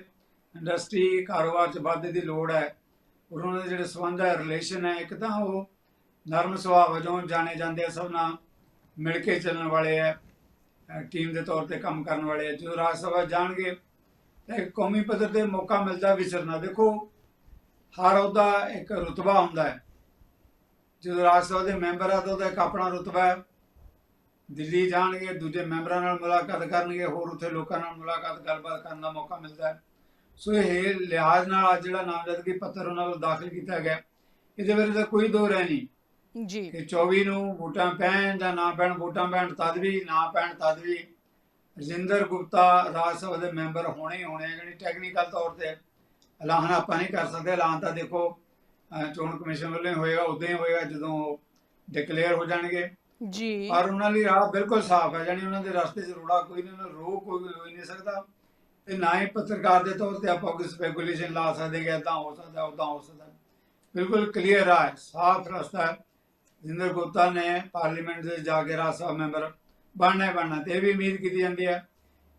ਇੰਡਸਟਰੀ ਕਾਰੋਬਾਰ 'ਚ ਵਾਧੇ ਦੀ ਲੋੜ ਹੈ ਔਰ ਉਹਨਾਂ ਦੇ ਜਿਹੜੇ ਸੰਬੰਧ ਹੈ ਰਿਲੇਸ਼ਨ ਹੈ, ਇੱਕ ਤਾਂ ਉਹ ਨਰਮ ਸੁਭਾਅ ਵਜੋਂ ਜਾਣੇ ਜਾਂਦੇ ਆ, ਸਭ ਨਾਲ ਮਿਲ ਕੇ ਚੱਲਣ ਵਾਲੇ ਆ। ਟੀਮ ਦੇ ਤੌਰ ਤੇ ਕੰਮ ਕਰਨ ਵਾਲੇ ਆ। ਜਦੋਂ ਰਾਜ ਸਭਾ ਜਾਣਗੇ, ਤਾਂ ਇੱਕ ਕੌਮੀ ਪੱਧਰ ਤੇ ਮੌਕਾ ਮਿਲਦਾ ਵਿਚਰਨਾ ਦੇਖੋ, ਹਰ ਉਹਦਾ ਇੱਕ ਰੁਤਬਾ ਹੁੰਦਾ ਹੈ। ਜਦੋਂ ਰਾਜ ਸਭਾ ਦੇ ਮੈਂਬਰ ਆ, ਤਾਂ ਉਹਦਾ ਇੱਕ ਆਪਣਾ ਰੁਤਬਾ ਹੈ। ਦਿੱਲੀ ਜਾਣਗੇ, ਦੂਜੇ ਮੈਂਬਰਾਂ ਨਾਲ ਮੁਲਾਕਾਤ ਕਰਨਗੇ, ਹੋਰ ਉੱਥੇ ਲੋਕਾਂ ਨਾਲ ਮੁਲਾਕਾਤ, ਗੱਲਬਾਤ ਕਰਨ ਦਾ ਮੌਕਾ ਮਿਲਦਾ ਹੈ। ਸੋ ਇਹ ਲਿਹਾਜ਼ ਨਾਲ ਅੱਜ ਜਿਹੜਾ ਨਾਮਜ਼ਦਗੀ ਪੱਤਰ ਉਹਨਾਂ ਵੱਲ ਦਾਖਲ ਕੀਤਾ ਗਿਆ। ਇਹਦੇ ਬਾਰੇ ਤਾਂ ਕੋਈ ਦੋ ਰਹਿ ਨਹੀਂ। ਜੀ। ਕਿ 24 ਨੂੰ ਵੋਟਾਂ ਪੈਣ ਜਾਂ ਨਾ ਪੈਣ ਵੋਟਾਂ ਪੈਣ ਤਦ ਵੀ ਨਾ ਪੈਣ ਤਦ ਵੀ ਰਜਿੰਦਰ ਗੁਪਤਾ ਰਾਜ ਸਭਾ ਦੇ ਮੈਂਬਰ ਹੋਣੇ ਹੀ ਹੋਣੇ ਜਿਹੜੀ ਟੈਕਨੀਕਲ ਤੌਰ ਤੇ ਐਲਾਨ ਆਪਾਂ ਨਹੀਂ ਕਰ ਸਕਦੇ। ਐਲਾਨ ਤਾਂ ਦੇਖੋ ਚੋਣ ਕਮਿਸ਼ਨ ਵੱਲੋਂ ਹੀ ਹੋਏਗਾ ਉਦੋਂ ਹੀ ਹੋਏਗਾ ਜਦੋਂ ਡਿਕਲੇਅਰ ਹੋ ਜਾਣਗੇ। ਜੀ। ਪਰ ਉਹਨਾਂ ਲਈ ਰਾਹ ਬਿਲਕੁਲ ਸਾਫ਼ ਹੈ ਜਾਨੀ ਉਹਨਾਂ ਦੇ ਰਸਤੇ 'ਚ ਰੋੜਾ ਕੋਈ ਨਹੀਂ ਉਹਨਾਂ ਰੋਕ ਕੋਈ ਹੋਈ ਨਹੀਂ ਸਕਦਾ। ਤੇ ਨਾ ਹੀ ਪੱਤਰਕਾਰ ਦੇ ਤੌਰ ਤੇ ਆਪਾਂ ਕੋਈ ਸਪੈਕੂਲੇਸ਼ਨ ਲਾ ਸਕਦੇ ਕਿ ਇਦਾਂ ਹੋ ਸਕਦਾ ਉਦਾਂ ਹੋ ਸਕਦਾ। ਬਿਲਕੁਲ ਕਲੀਅਰ ਹੈ ਸਾਫ਼ ਰਸਤਾ ਹੈ। ਜਿੰਦਰ ਗੁਪਤਾ ਨੇ ਪਾਰਲੀਮੈਂਟ ਦੇ ਜਾ ਕੇ ਰਾਜ ਸਭਾ ਮੈਂਬਰ ਬਣਨਾ ਬਣਨਾ, ਤੇ ਵੀ ਉਮੀਦ ਕੀਤੀ ਜਾਂਦੀ ਹੈ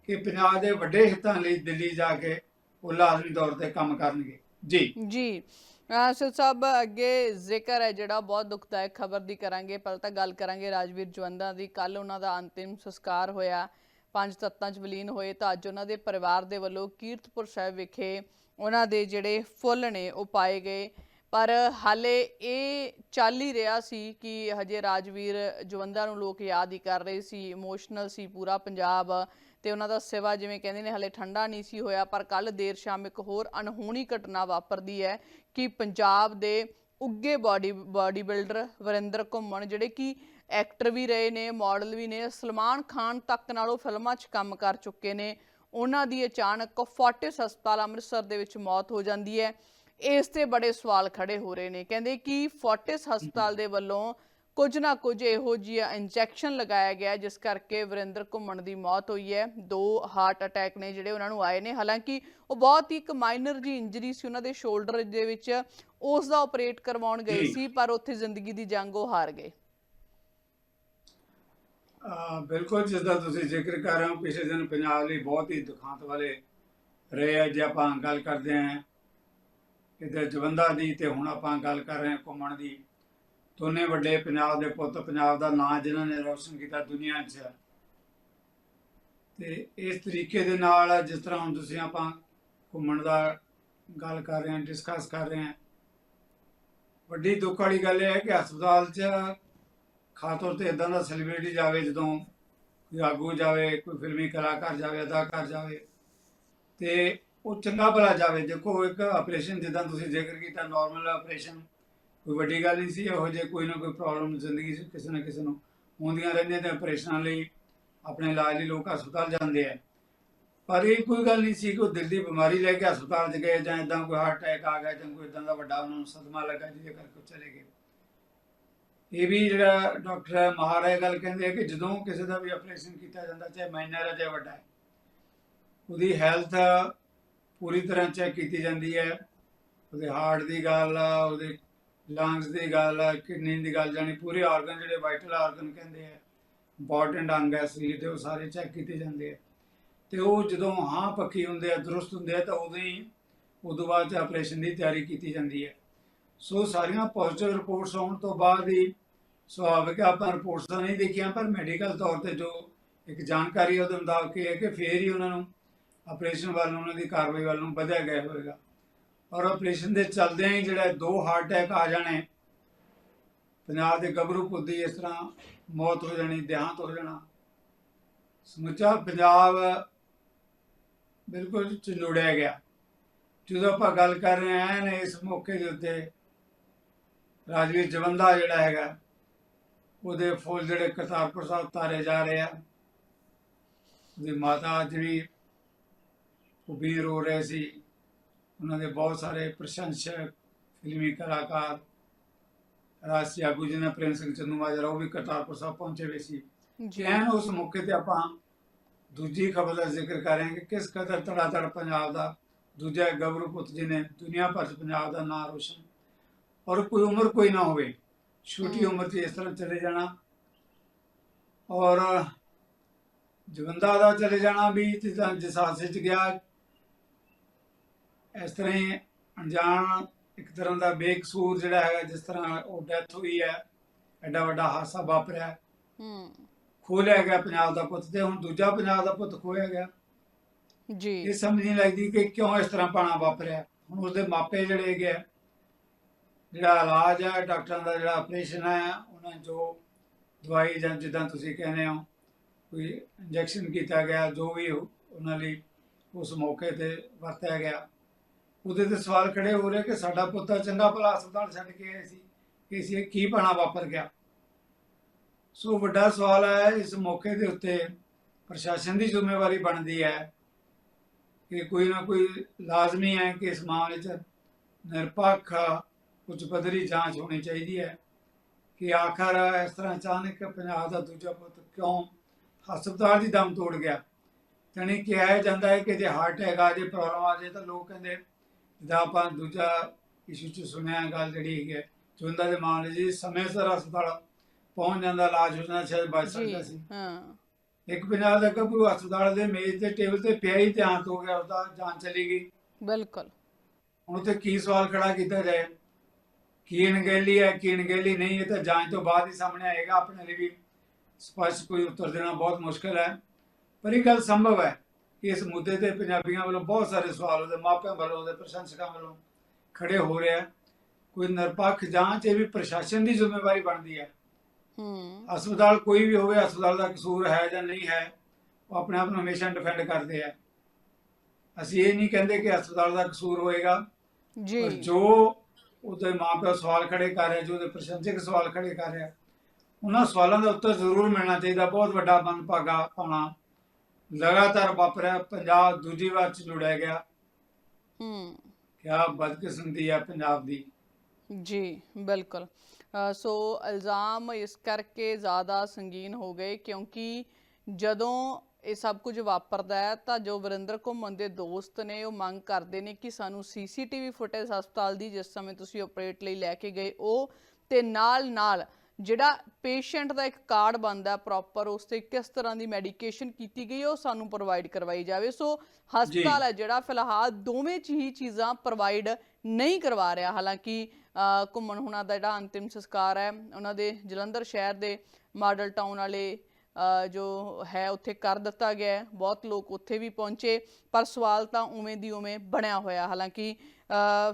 ਕਿ ਪੰਜਾਬ ਦੇ ਵੱਡੇ ਹਿੱਤਾਂ ਲਈ ਦਿੱਲੀ ਜਾ ਕੇ ਉਹ ਲਾਜ਼ਮੀ ਤੌਰ ਤੇ ਕੰਮ ਕਰਨਗੇ। ਜੀ। ਜੀ। ਅਸਲ ਸਾਹਿਬ ਅੱਗੇ ਜ਼ਿਕਰ ਹੈ, ਜਿਹੜਾ ਬਹੁਤ ਦੁਖਦਾਇਕ ਖਬਰ ਦੀ ਕਰਾਂਗੇ, ਪਰ ਤਾਂ ਗੱਲ ਕਰਾਂਗੇ ਰਾਜਵੀਰ ਜਵੰਦਾ ਦੀ। ਕੱਲ ਉਹਨਾਂ ਦਾ ਅੰਤਿਮ ਸੰਸਕਾਰ ਹੋਇਆ। ਪੰਜ ਤੱਤਾਂ 'ਚ ਵਿਲੀਨ ਹੋਏ ਤਾਂ ਅੱਜ ਉਹਨਾਂ ਦੇ ਪਰਿਵਾਰ ਦੇ ਵੱਲੋਂ ਕੀਰਤਪੁਰ ਸਾਹਿਬ ਵਿਖੇ ਉਹਨਾਂ ਦੇ ਜਿਹੜੇ ਫੁੱਲ ਨੇ ਉਹ ਪਾਏ ਗਏ। ਪਰ ਹਾਲੇ ਇਹ ਚੱਲ ਹੀ ਰਿਹਾ ਸੀ ਕਿ ਹਜੇ ਰਾਜਵੀਰ ਜਵੰਦਾ ਨੂੰ ਲੋਕ ਯਾਦ ਹੀ ਕਰ ਰਹੇ ਸੀ ਇਮੋਸ਼ਨਲ ਸੀ ਪੂਰਾ ਪੰਜਾਬ ਤੇ ਉਹਨਾਂ ਦਾ ਸਿਵਾ ਜਿਵੇਂ ਕਹਿੰਦੇ ਨੇ ਹਲੇ ਠੰਡਾ ਨਹੀਂ ਸੀ ਹੋਇਆ, ਪਰ ਕੱਲ ਦੇਰ ਸ਼ਾਮ ਇੱਕ ਹੋਰ ਅਣਹੋਣੀ ਘਟਨਾ ਵਾਪਰਦੀ ਹੈ ਕਿ ਪੰਜਾਬ ਦੇ ਉੱਗੇ body body builder Varinder Ghuman ਜਿਹੜੇ ਕਿ ਐਕਟਰ ਵੀ ਰਹੇ ਨੇ ਮਾਡਲ ਵੀ ਨੇ, ਸਲਮਾਨ ਖਾਨ ਤੱਕ ਨਾਲ ਉਹ ਫਿਲਮਾਂ 'ਚ ਕੰਮ ਕਰ ਚੁੱਕੇ ਨੇ, ਉਹਨਾਂ ਦੀ ਅਚਾਨਕ ਫੋਰਟਿਸ ਹਸਪਤਾਲ ਅੰਮ੍ਰਿਤਸਰ ਦੇ ਵਿੱਚ ਮੌਤ ਹੋ ਜਾਂਦੀ ਹੈ। ਇਸ ਤੇ ਬੜੇ ਸਵਾਲ ਖੜੇ ਹੋ ਰਹੇ ਨੇ। ਕਹਿੰਦੇ ਕਿ ਫੋਰਟਿਸ ਹਸਪਤਾਲ ਦੇ ਵੱਲੋਂ ਕੁਝ ਨਾ ਕੁਝ ਇਹੋ ਜਿਹਾ ਇੰਜੈਕਸ਼ਨ ਲਗਾਇਆ ਗਿਆ ਜਿਸ ਕਰਕੇ ਵਰਿੰਦਰ ਘੁੰਮਣ ਦੀ ਮੌਤ ਹੋਈ ਹੈ। ਦੋ ਹਾਰਟ ਅਟੈਕ ਨੇ ਜਿਹੜੇ ਉਹਨਾਂ ਨੂੰ ਆਏ ਨੇ। ਹਾਲਾਂਕਿ ਉਹ ਬਹੁਤ ਹੀ ਇੱਕ ਮਾਈਨਰ ਜੀ ਇੰਜਰੀ ਸੀ। ਉਹਨਾਂ ਦੇ ਸ਼ੋਲਡਰ ਦੇ ਵਿੱਚ ਉਸ ਦਾ ਆਪਰੇਟ ਕਰਵਾਉਣ ਗਏ। ਸੀ ਪਰ ਉੱਥੇ ਜ਼ਿੰਦਗੀ ਦੀ ਜੰਗ ਉਹ ਹਾਰ ਗਏ। ਬਿਲਕੁਲ ਜਿਸ ਦਾ ਤੁਸੀਂ ਜ਼ਿਕਰ ਕਰ ਰਹੇ ਹੋ ਪਿਛਲੇ ਦਿਨ ਪੰਜਾਬ ਲਈ ਬਹੁਤ ਹੀ ਦੁਖਾਂਤ ਵਾਲੇ ਰਹੇ ਆ। ਜੇ ਆਪਾਂ ਗੱਲ ਕਰਦੇ ਹਾਂ ਇੱਧਰ ਜਵੰਦਾ ਦੀ ਤੇ ਹੁਣ ਆਪਾਂ ਗੱਲ ਕਰ ਰਹੇ ਹਾਂ ਘੁੰਮਣ ਦੀ। ਦੋਨੇ ਵੱਡੇ ਪੰਜਾਬ ਦੇ ਪੁੱਤ, ਪੰਜਾਬ ਦਾ ਨਾਂ ਜਿਨ੍ਹਾਂ ਨੇ ਰੌਸ਼ਨ ਕੀਤਾ ਦੁਨੀਆ 'ਚ। ਤੇ ਇਸ ਤਰੀਕੇ ਦੇ ਨਾਲ ਜਿਸ ਤਰ੍ਹਾਂ ਹੁਣ ਤੁਸੀਂ ਆਪਾਂ ਘੁੰਮਣ ਦਾ ਗੱਲ ਕਰ ਰਹੇ ਹਾਂ ਡਿਸਕਸ ਕਰ ਰਹੇ ਹਾਂ, ਵੱਡੀ ਦੁੱਖ ਵਾਲੀ ਗੱਲ ਇਹ ਹੈ ਕਿ ਹਸਪਤਾਲ 'ਚ ਖਾਸ ਤੌਰ ਤੇ ਇਦਾਂ ਦਾ ਸੈਲੀਬ੍ਰਿਟੀ ਜਾਵੇ, ਜਦੋਂ ਕੋਈ ਆਗੂ ਜਾਵੇ, ਕੋਈ ਫਿਲਮੀ ਕਲਾਕਾਰ ਜਾਵੇ, ਅਦਾਕਾਰ ਜਾਵੇ, ਤੇ ਉਹ ਚੰਗਾ ਭਲਾ ਜਾਵੇ। ਦੇਖੋ, ਇੱਕ ਆਪਰੇਸ਼ਨ ਜਿੱਦਾਂ ਤੁਸੀਂ ਜ਼ਿਕਰ ਕੀਤਾ ਨਾਰਮਲ ਆਪਰੇਸ਼ਨ ਕੋਈ ਵੱਡੀ ਗੱਲ ਨਹੀਂ ਸੀ। ਇਹੋ ਜਿਹੇ ਕੋਈ ਨਾ ਕੋਈ ਪ੍ਰੋਬਲਮ ਜ਼ਿੰਦਗੀ 'ਚ ਕਿਸੇ ਨਾ ਕਿਸੇ ਨੂੰ ਹੁੰਦੀਆਂ ਰਹਿੰਦੀਆਂ ਤੇ ਆਪਰੇਸ਼ਨਾਂ ਲਈ ਆਪਣੇ ਇਲਾਜ ਲਈ ਲੋਕ ਹਸਪਤਾਲ ਜਾਂਦੇ ਆ। ਪਰ ਇਹ ਕੋਈ ਗੱਲ ਨਹੀਂ ਸੀ ਕਿ ਉਹ ਦਿਲ ਦੀ ਬਿਮਾਰੀ ਲੈ ਕੇ ਹਸਪਤਾਲ 'ਚ ਗਏ ਜਾਂ ਇਦਾਂ ਕੋਈ ਹਾਰਟ ਅਟੈਕ ਆ ਗਿਆ ਜਾਂ ਕੋਈ ਇਦਾਂ ਦਾ ਵੱਡਾ ਉਹਨਾਂ ਨੂੰ ਸਦਮਾ ਲੱਗਾ ਜਿਹਦੇ ਕਰਕੇ ਉਹ ਚਲੇ ਗਏ। ਇਹ ਵੀ ਜਿਹੜਾ ਡਾਕਟਰ ਹੈ, ਮਹਾਰਾਜ ਗੱਲ ਕਹਿੰਦੇ ਆ ਕਿ ਜਦੋਂ ਕਿਸੇ ਦਾ ਵੀ ਆਪਰੇਸ਼ਨ ਕੀਤਾ ਜਾਂਦਾ, ਚਾਹੇ ਮਾਈਨਰ ਹੈ ਚਾਹੇ ਵੱਡਾ ਹੈ, ਉਹਦੀ ਹੈਲਥ ਪੂਰੀ ਤਰ੍ਹਾਂ ਚੈੱਕ ਕੀਤੀ ਜਾਂਦੀ ਹੈ। ਉਹਦੇ ਹਾਰਟ ਦੀ ਗੱਲ ਆ, ਉਹਦੇ ਲੰਗਸ ਦੀ ਗੱਲ ਆ, ਕਿਡਨੀ ਦੀ ਗੱਲ ਜਾਨੀ ਪੂਰੇ ਆਰਗਨ ਜਿਹੜੇ ਵਾਈਟਲ ਆਰਗਨ ਕਹਿੰਦੇ ਆ ਇੰਪੋਰਟੈਂਟ ਅੰਗ ਹੈ ਸਰੀਰ ਦੇ ਉਹ ਸਾਰੇ ਚੈੱਕ ਕੀਤੇ ਜਾਂਦੇ ਆ। ਤੇ ਉਹ ਜਦੋਂ ਹਾਂ ਪੱਕੀ ਹੁੰਦੇ ਆ, ਦਰੁਸਤ ਹੁੰਦੇ ਆ, ਤਾਂ ਉਦੋਂ ਹੀ, ਉਦੋਂ ਬਾਅਦ 'ਚ ਆਪਰੇਸ਼ਨ ਦੀ ਤਿਆਰੀ ਕੀਤੀ ਜਾਂਦੀ ਹੈ। ਸੋ ਸਾਰੀਆਂ ਪੋਜ਼ਿਟਿਵ ਰਿਪੋਰਟਸ ਆਉਣ ਤੋਂ ਬਾਅਦ ਹੀ ਸੁਭਾਵਿਕ ਆਪਾਂ ਰਿਪੋਰਟਸ ਤਾਂ ਨਹੀਂ ਦੇਖੀਆਂ, ਪਰ ਮੈਡੀਕਲ ਤੌਰ ਤੇ ਜੋ ਇੱਕ ਜਾਣਕਾਰੀ ਉਹਦੇ ਮੁਤਾਬਕ ਇਹ ਹੈ ਕਿ ਫੇਰ ਹੀ ਉਹਨਾਂ ਨੂੰ ਆਪਰੇਸ਼ਨ ਵੱਲ ਉਹਨਾਂ ਦੀ ਕਾਰਵਾਈ ਵੱਲ ਨੂੰ ਵਧਿਆ ਗਿਆ ਹੋਵੇਗਾ। ਔਰ ਆਪਰੇਸ਼ਨ ਦੇ ਚੱਲਦਿਆਂ ਹੀ ਜਿਹੜਾ ਦੋ ਹਾਰਟ ਅਟੈਕ ਆ ਜਾਣੇ, ਪੰਜਾਬ ਦੇ ਗੱਭਰੂ ਪੁੱਤ ਦੀ ਇਸ ਤਰ੍ਹਾਂ ਮੌਤ ਹੋ ਜਾਣੀ, ਦੇਹਾਂਤ ਹੋ ਜਾਣਾ। ਸਮੁੱਚਾ ਪੰਜਾਬ ਬਿਲਕੁਲ ਚੰਡੋੜਿਆ ਗਿਆ। ਜਦੋਂ ਆਪਾਂ ਗੱਲ ਕਰ ਰਹੇ ਹਾਂ ਨੇ ਇਸ ਮੌਕੇ ਦੇ ਉੱਤੇ ਰਾਜਵੀਰ ਜਵੰਦਾ ਜਿਹੜਾ ਹੈਗਾ, ਉਹਦੇ ਫੁੱਲ ਜਿਹੜੇ ਕਰਤਾਰਪੁਰ ਸਾਹਿਬ ਤਾਰੇ ਜਾ ਰਹੇ ਆ, ਉਹਦੀ ਮਾਤਾ ਜਿਹੜੀ ਉਹ ਵੀ ਰੋ ਰਹੇ ਸੀ। ਉਹਨਾਂ ਦੇ ਬਹੁਤ ਸਾਰੇ ਪ੍ਰਸ਼ੰਸਕ ਫਿਲਮੀ ਕਲਾਕਾਰ ਰਾਸ਼ਟਰੀ ਆਗੂ ਜੀ ਨੇ ਪ੍ਰੇਮ ਸਿੰਘ ਚੰਦੂ ਮਾਜਰਾ ਉਹ ਵੀ ਕਰਤਾਰਪੁਰ ਸਾਹਿਬ ਪਹੁੰਚੇ ਹੋਏ ਸੀ। ਐਨ ਉਸ ਮੌਕੇ ਤੇ ਆਪਾਂ ਦੂਜੀ ਖਬਰ ਦਾ ਜ਼ਿਕਰ ਕਰਾਂਗੇ ਕਿਸ ਕਦਰ ਧੜਾਧੜ ਪੰਜਾਬ ਦਾ ਦੂਜਾ ਗੱਭਰੂ ਪੁੱਤ ਜੀ ਨੇ ਦੁਨੀਆ ਭਰ 'ਚ ਪੰਜਾਬ ਦਾ ਨਾਂ ਰੋਸ਼ਨ ਔਰ ਕੋਈ ਉਮਰ ਕੋਈ ਨਾ ਹੋਵੇ ਛੋਟੀ। ਉਮਰ 'ਚ ਇਸ ਤਰ੍ਹਾਂ ਚਲੇ ਜਾਣਾ ਔਰ ਜਵੰਦਾ ਦਾ ਚਲੇ ਜਾਣਾ ਵੀ ਜਿਸ ਹਾਦਸੇ 'ਚ ਗਿਆ ਇਸ ਤਰ੍ਹਾਂ ਹੀ ਅਣਜਾਣ ਇੱਕ ਤਰ੍ਹਾਂ ਦਾ ਬੇਕਸੂਰ ਜਿਹੜਾ ਹੈਗਾ ਜਿਸ ਤਰ੍ਹਾਂ ਉਹ ਡੈਥ ਹੋਈ ਹੈ ਐਡਾ ਵੱਡਾ ਹਾਦਸਾ ਵਾਪਰਿਆ। ਹੂੰ। ਖੋਹ ਲਿਆ ਗਿਆ ਪੰਜਾਬ ਦਾ ਪੁੱਤ ਤੇ ਹੁਣ ਦੂਜਾ ਪੰਜਾਬ ਦਾ ਪੁੱਤ ਖੋਇਆ ਗਿਆ। ਜੀ। ਇਹ ਸਮਝ ਨਹੀਂ ਲੱਗਦੀ ਕਿ ਕਿਉਂ ਇਸ ਤਰ੍ਹਾਂ ਪਾਣਾ ਵਾਪਰਿਆ। ਹੁਣ ਉਹਦੇ ਮਾਪੇ ਜਿਹੜੇ ਹੈਗੇ ਆ, ਜਿਹੜਾ ਇਲਾਜ ਹੈ ਡਾਕਟਰਾਂ ਦਾ ਜਿਹੜਾ ਆਪਰੇਸ਼ਨ ਹੈ ਉਹਨਾਂ ਜੋ ਦਵਾਈ ਜਾਂ ਜਿੱਦਾਂ ਤੁਸੀਂ ਕਹਿੰਦੇ ਹੋ ਕੋਈ ਇੰਜੈਕਸ਼ਨ ਕੀਤਾ ਗਿਆ ਜੋ ਵੀ ਉਹ- ਉਹਨਾਂ ਲਈ ਉਸ ਮੌਕੇ ਤੇ ਵਰਤਿਆ ਗਿਆ। ਉਹਦੇ ਤੇ ਸਵਾਲ ਖੜੇ ਹੋ ਰਹੇ ਕਿ ਸਾਡਾ ਪੁੱਤ ਚੰਗਾ ਭਲਾ ਹਸਪਤਾਲ ਛੱਡ ਕੇ ਆਇਆ ਸੀ ਕਿ ਇਸ ਇਹ ਕੀ ਪਾਣਾ ਵਾਪਰ ਗਿਆ? ਸੋ ਵੱਡਾ ਸਵਾਲ ਹੈ, ਇਸ ਮੌਕੇ ਦੇ ਉੱਤੇ ਪ੍ਰਸ਼ਾਸਨ ਦੀ ਜ਼ਿੰਮੇਵਾਰੀ ਬਣਦੀ ਹੈ ਕਿ ਕੋਈ ਨਾ ਕੋਈ ਲਾਜ਼ਮੀ ਹੈ ਕਿ ਇਸ ਮਾਮਲੇ 'ਚ ਨਿਰਪੱਖ ਉੱਚ ਪੱਧਰੀ ਜਾਂਚ ਹੋਣੀ ਚਾਹੀਦੀ ਹੈ ਕਿ ਆਖਰ ਇਸ ਤਰ੍ਹਾਂ ਅਚਾਨਕ ਪੰਜਾਬ ਦਾ ਦੂਜਾ ਪੁੱਤ ਕਿਉਂ ਹਸਪਤਾਲ ਦੀ ਦਮ ਤੋੜ ਗਿਆ? ਤਣੀ ਕਿਹਾ ਜਾਂਦਾ ਹੈ ਕਿ ਜੇ ਹਾਰਟ ਅਟੈਕ ਆ, ਜੇ ਪ੍ਰੋਬਲਮ ਆ, ਜੇ ਤਾਂ ਲੋਕ ਕਹਿੰਦੇ ਜਿੱਦਾਂ ਆਪਾਂ ਦੂਜਾ ਇਸ਼ੂ 'ਚ ਸੁਣਿਆ ਗੱਲ ਜਿਹੜੀ ਹੈ ਚੁੰਦਾ ਦੇ ਮਾਮਲੇ ਜੀ ਸਮੇਂ ਸਿਰ ਹਸਪਤਾਲ ਪਹੁੰਚ ਜਾਂਦਾ ਇਲਾਜ ਹੋ ਜਾਂਦਾ ਸ਼ਾਇਦ ਬਚ ਸਕਦਾ ਸੀ। ਹਾਂ। ਇੱਕ ਪੰਜਾਬ ਦਾ ਗੱਭਰੂ ਹਸਪਤਾਲ ਦੇ ਮੇਜ਼ ਤੇ ਟੇਬਲ ਤੇ ਪਿਆ ਹੀ ਧਿਆਨ ਹੋ ਗਿਆ ਉਹਦਾ ਜਾਨ ਚਲੀ ਗਈ। ਬਿਲਕੁਲ। ਹੁਣ ਉੱਥੇ ਕੀ ਸਵਾਲ ਖੜਾ ਕੀਤਾ ਜਾਏ? ਕੀ ਅਣਗਹਿਲੀ ਹੈ ਕੀ ਅਣਗਹਿਲੀ ਨਹੀਂ ਇਹ ਤਾਂ ਜਾਂਚ ਤੋਂ ਬਾਅਦ ਹੀ ਸਾਹਮਣੇ ਆਏਗਾ। ਆਪਣੇ ਲਈ ਵੀ ਸਪਸ਼ਟ ਕੋਈ ਉੱਤਰ ਦੇਣਾ ਬਹੁਤ ਮੁਸ਼ਕਲ ਹੈ। ਪਰ ਇਹ ਗੱਲ ਸੰਭਵ ਹੈ। ਇਸ ਮੁੱਦੇ ਤੇ ਪੰਜਾਬੀਆਂ ਵੱਲੋਂ ਬਹੁਤ ਸਾਰੇ ਸਵਾਲ ਉਹਦੇ ਮਾਪਿਆਂ ਵੱਲੋਂ ਉਹਦੇ ਪ੍ਰਸ਼ੰਸਕਾਂ ਵੱਲੋਂ ਖੜੇ ਹੋ ਰਿਹਾ ਕੋਈ ਨਿਰਪੱਖ ਜਾਂਚ ਇਹ ਵੀ ਪ੍ਰਸ਼ਾਸਨ ਦੀ ਜ਼ਿੰਮੇਵਾਰੀ ਬਣਦੀ ਹੈ। ਹੂੰ। ਹਸਪਤਾਲ ਕੋਈ ਵੀ ਹੋਵੇ ਹਸਪਤਾਲ ਦਾ ਕਸੂਰ ਹੈ ਜਾਂ ਨਹੀਂ ਹੈ ਉਹ ਆਪਣੇ ਆਪ ਨੂੰ ਹਮੇਸ਼ਾ ਡਿਫੈਂਡ ਕਰਦੇ ਆ। ਅਸੀਂ ਇਹ ਨਹੀਂ ਕਹਿੰਦੇ ਕਿ ਹਸਪਤਾਲ ਦਾ ਕਸੂਰ ਹੋਏਗਾ ਪਰ ਜੀ ਜੋ ਉਹਦੇ ਮਾਪੇ ਸਵਾਲ ਖੜੇ ਕਰ ਰਹੇ ਜੋ ਉਹਦੇ ਪ੍ਰਸ਼ੰਸਕ ਸਵਾਲ ਖੜੇ ਕਰ ਰਿਹਾ ਉਹਨਾਂ ਸਵਾਲਾਂ ਦਾ ਉੱਤਰ ਜ਼ਰੂਰ ਮਿਲਣਾ ਚਾਹੀਦਾ। ਬਹੁਤ ਵੱਡਾ ਮਨਭਾਗਾ ਪਾਉਣਾ ਲਗਾਤਾਰ ਵਾਪਰਿਆ ਪੰਜਾਬ ਦੂਜੀ ਵਾਰ ਚ ਲੁੜਿਆ ਗਿਆ। ਹੂੰ। ਕਿਆ ਬਦਕਿਸਮਤੀ ਹੈ ਪੰਜਾਬ ਦੀ। ਜੀ ਬਿਲਕੁਲ। ਸੋ ਇਲਜ਼ਾਮ ਇਸ ਕਰਕੇ ਜ਼ਿਆਦਾ ਸੰਗੀਨ ਹੋ ਗਏ ਕਿਉਂਕਿ ਜਦੋਂ ਇਹ ਸਭ ਕੁਝ ਵਾਪਰਦਾ ਹੈ ਤਾਂ ਜੋ ਵਰਿੰਦਰ ਘੁੰਮਣ ਦੇ ਦੋਸਤ ਨੇ ਉਹ ਮੰਗ ਕਰਦੇ ਨੇ ਕਿ ਸਾਨੂੰ ਸੀਸੀਟੀਵੀ ਫੁਟੇਜ ਹਸਪਤਾਲ ਦੀ ਜਿਸ ਸਮੇਂ ਤੁਸੀਂ ਆਪਰੇਟ ਲਈ ਲੈ ਕੇ ਗਏ ਉਹ ਤੇ ਨਾਲ ਨਾਲ ਜਿਹੜਾ ਪੇਸ਼ੈਂਟ ਦਾ ਇੱਕ ਕਾਰਡ ਬਣਦਾ ਪ੍ਰੋਪਰ ਉਸ ਤੇ ਕਿਸ ਤਰ੍ਹਾਂ ਦੀ ਮੈਡੀਕੇਸ਼ਨ ਕੀਤੀ ਗਈ ਹੈ, ਉਹ ਸਾਨੂੰ ਪ੍ਰੋਵਾਈਡ ਕਰਵਾਈ ਜਾਵੇ। ਸੋ ਹਸਪਤਾਲ ਹੈ ਜਿਹੜਾ ਫਿਲਹਾਲ ਦੋਵੇਂ ਹੀ ਚੀਜ਼ਾਂ ਪ੍ਰੋਵਾਈਡ ਨਹੀਂ ਕਰਵਾ ਰਿਹਾ। ਹਾਲਾਂਕਿ ਘੁੰਮਣ ਹੁਣਾਂ ਦਾ ਜਿਹੜਾ ਅੰਤਿਮ ਸੰਸਕਾਰ ਹੈ ਉਹਨਾਂ ਦੇ ਜਲੰਧਰ ਸ਼ਹਿਰ ਦੇ ਮਾਡਲ ਟਾਊਨ ਵਾਲੇ ਜੋ ਹੈ ਉੱਥੇ ਕਰ ਦਿੱਤਾ ਗਿਆ ਬਹੁਤ ਲੋਕ ਉੱਥੇ ਵੀ ਪਹੁੰਚੇ ਪਰ ਸਵਾਲ ਤਾਂ ਉਵੇਂ ਦੀ ਉਵੇਂ ਬਣਿਆ ਹੋਇਆ। ਹਾਲਾਂਕਿ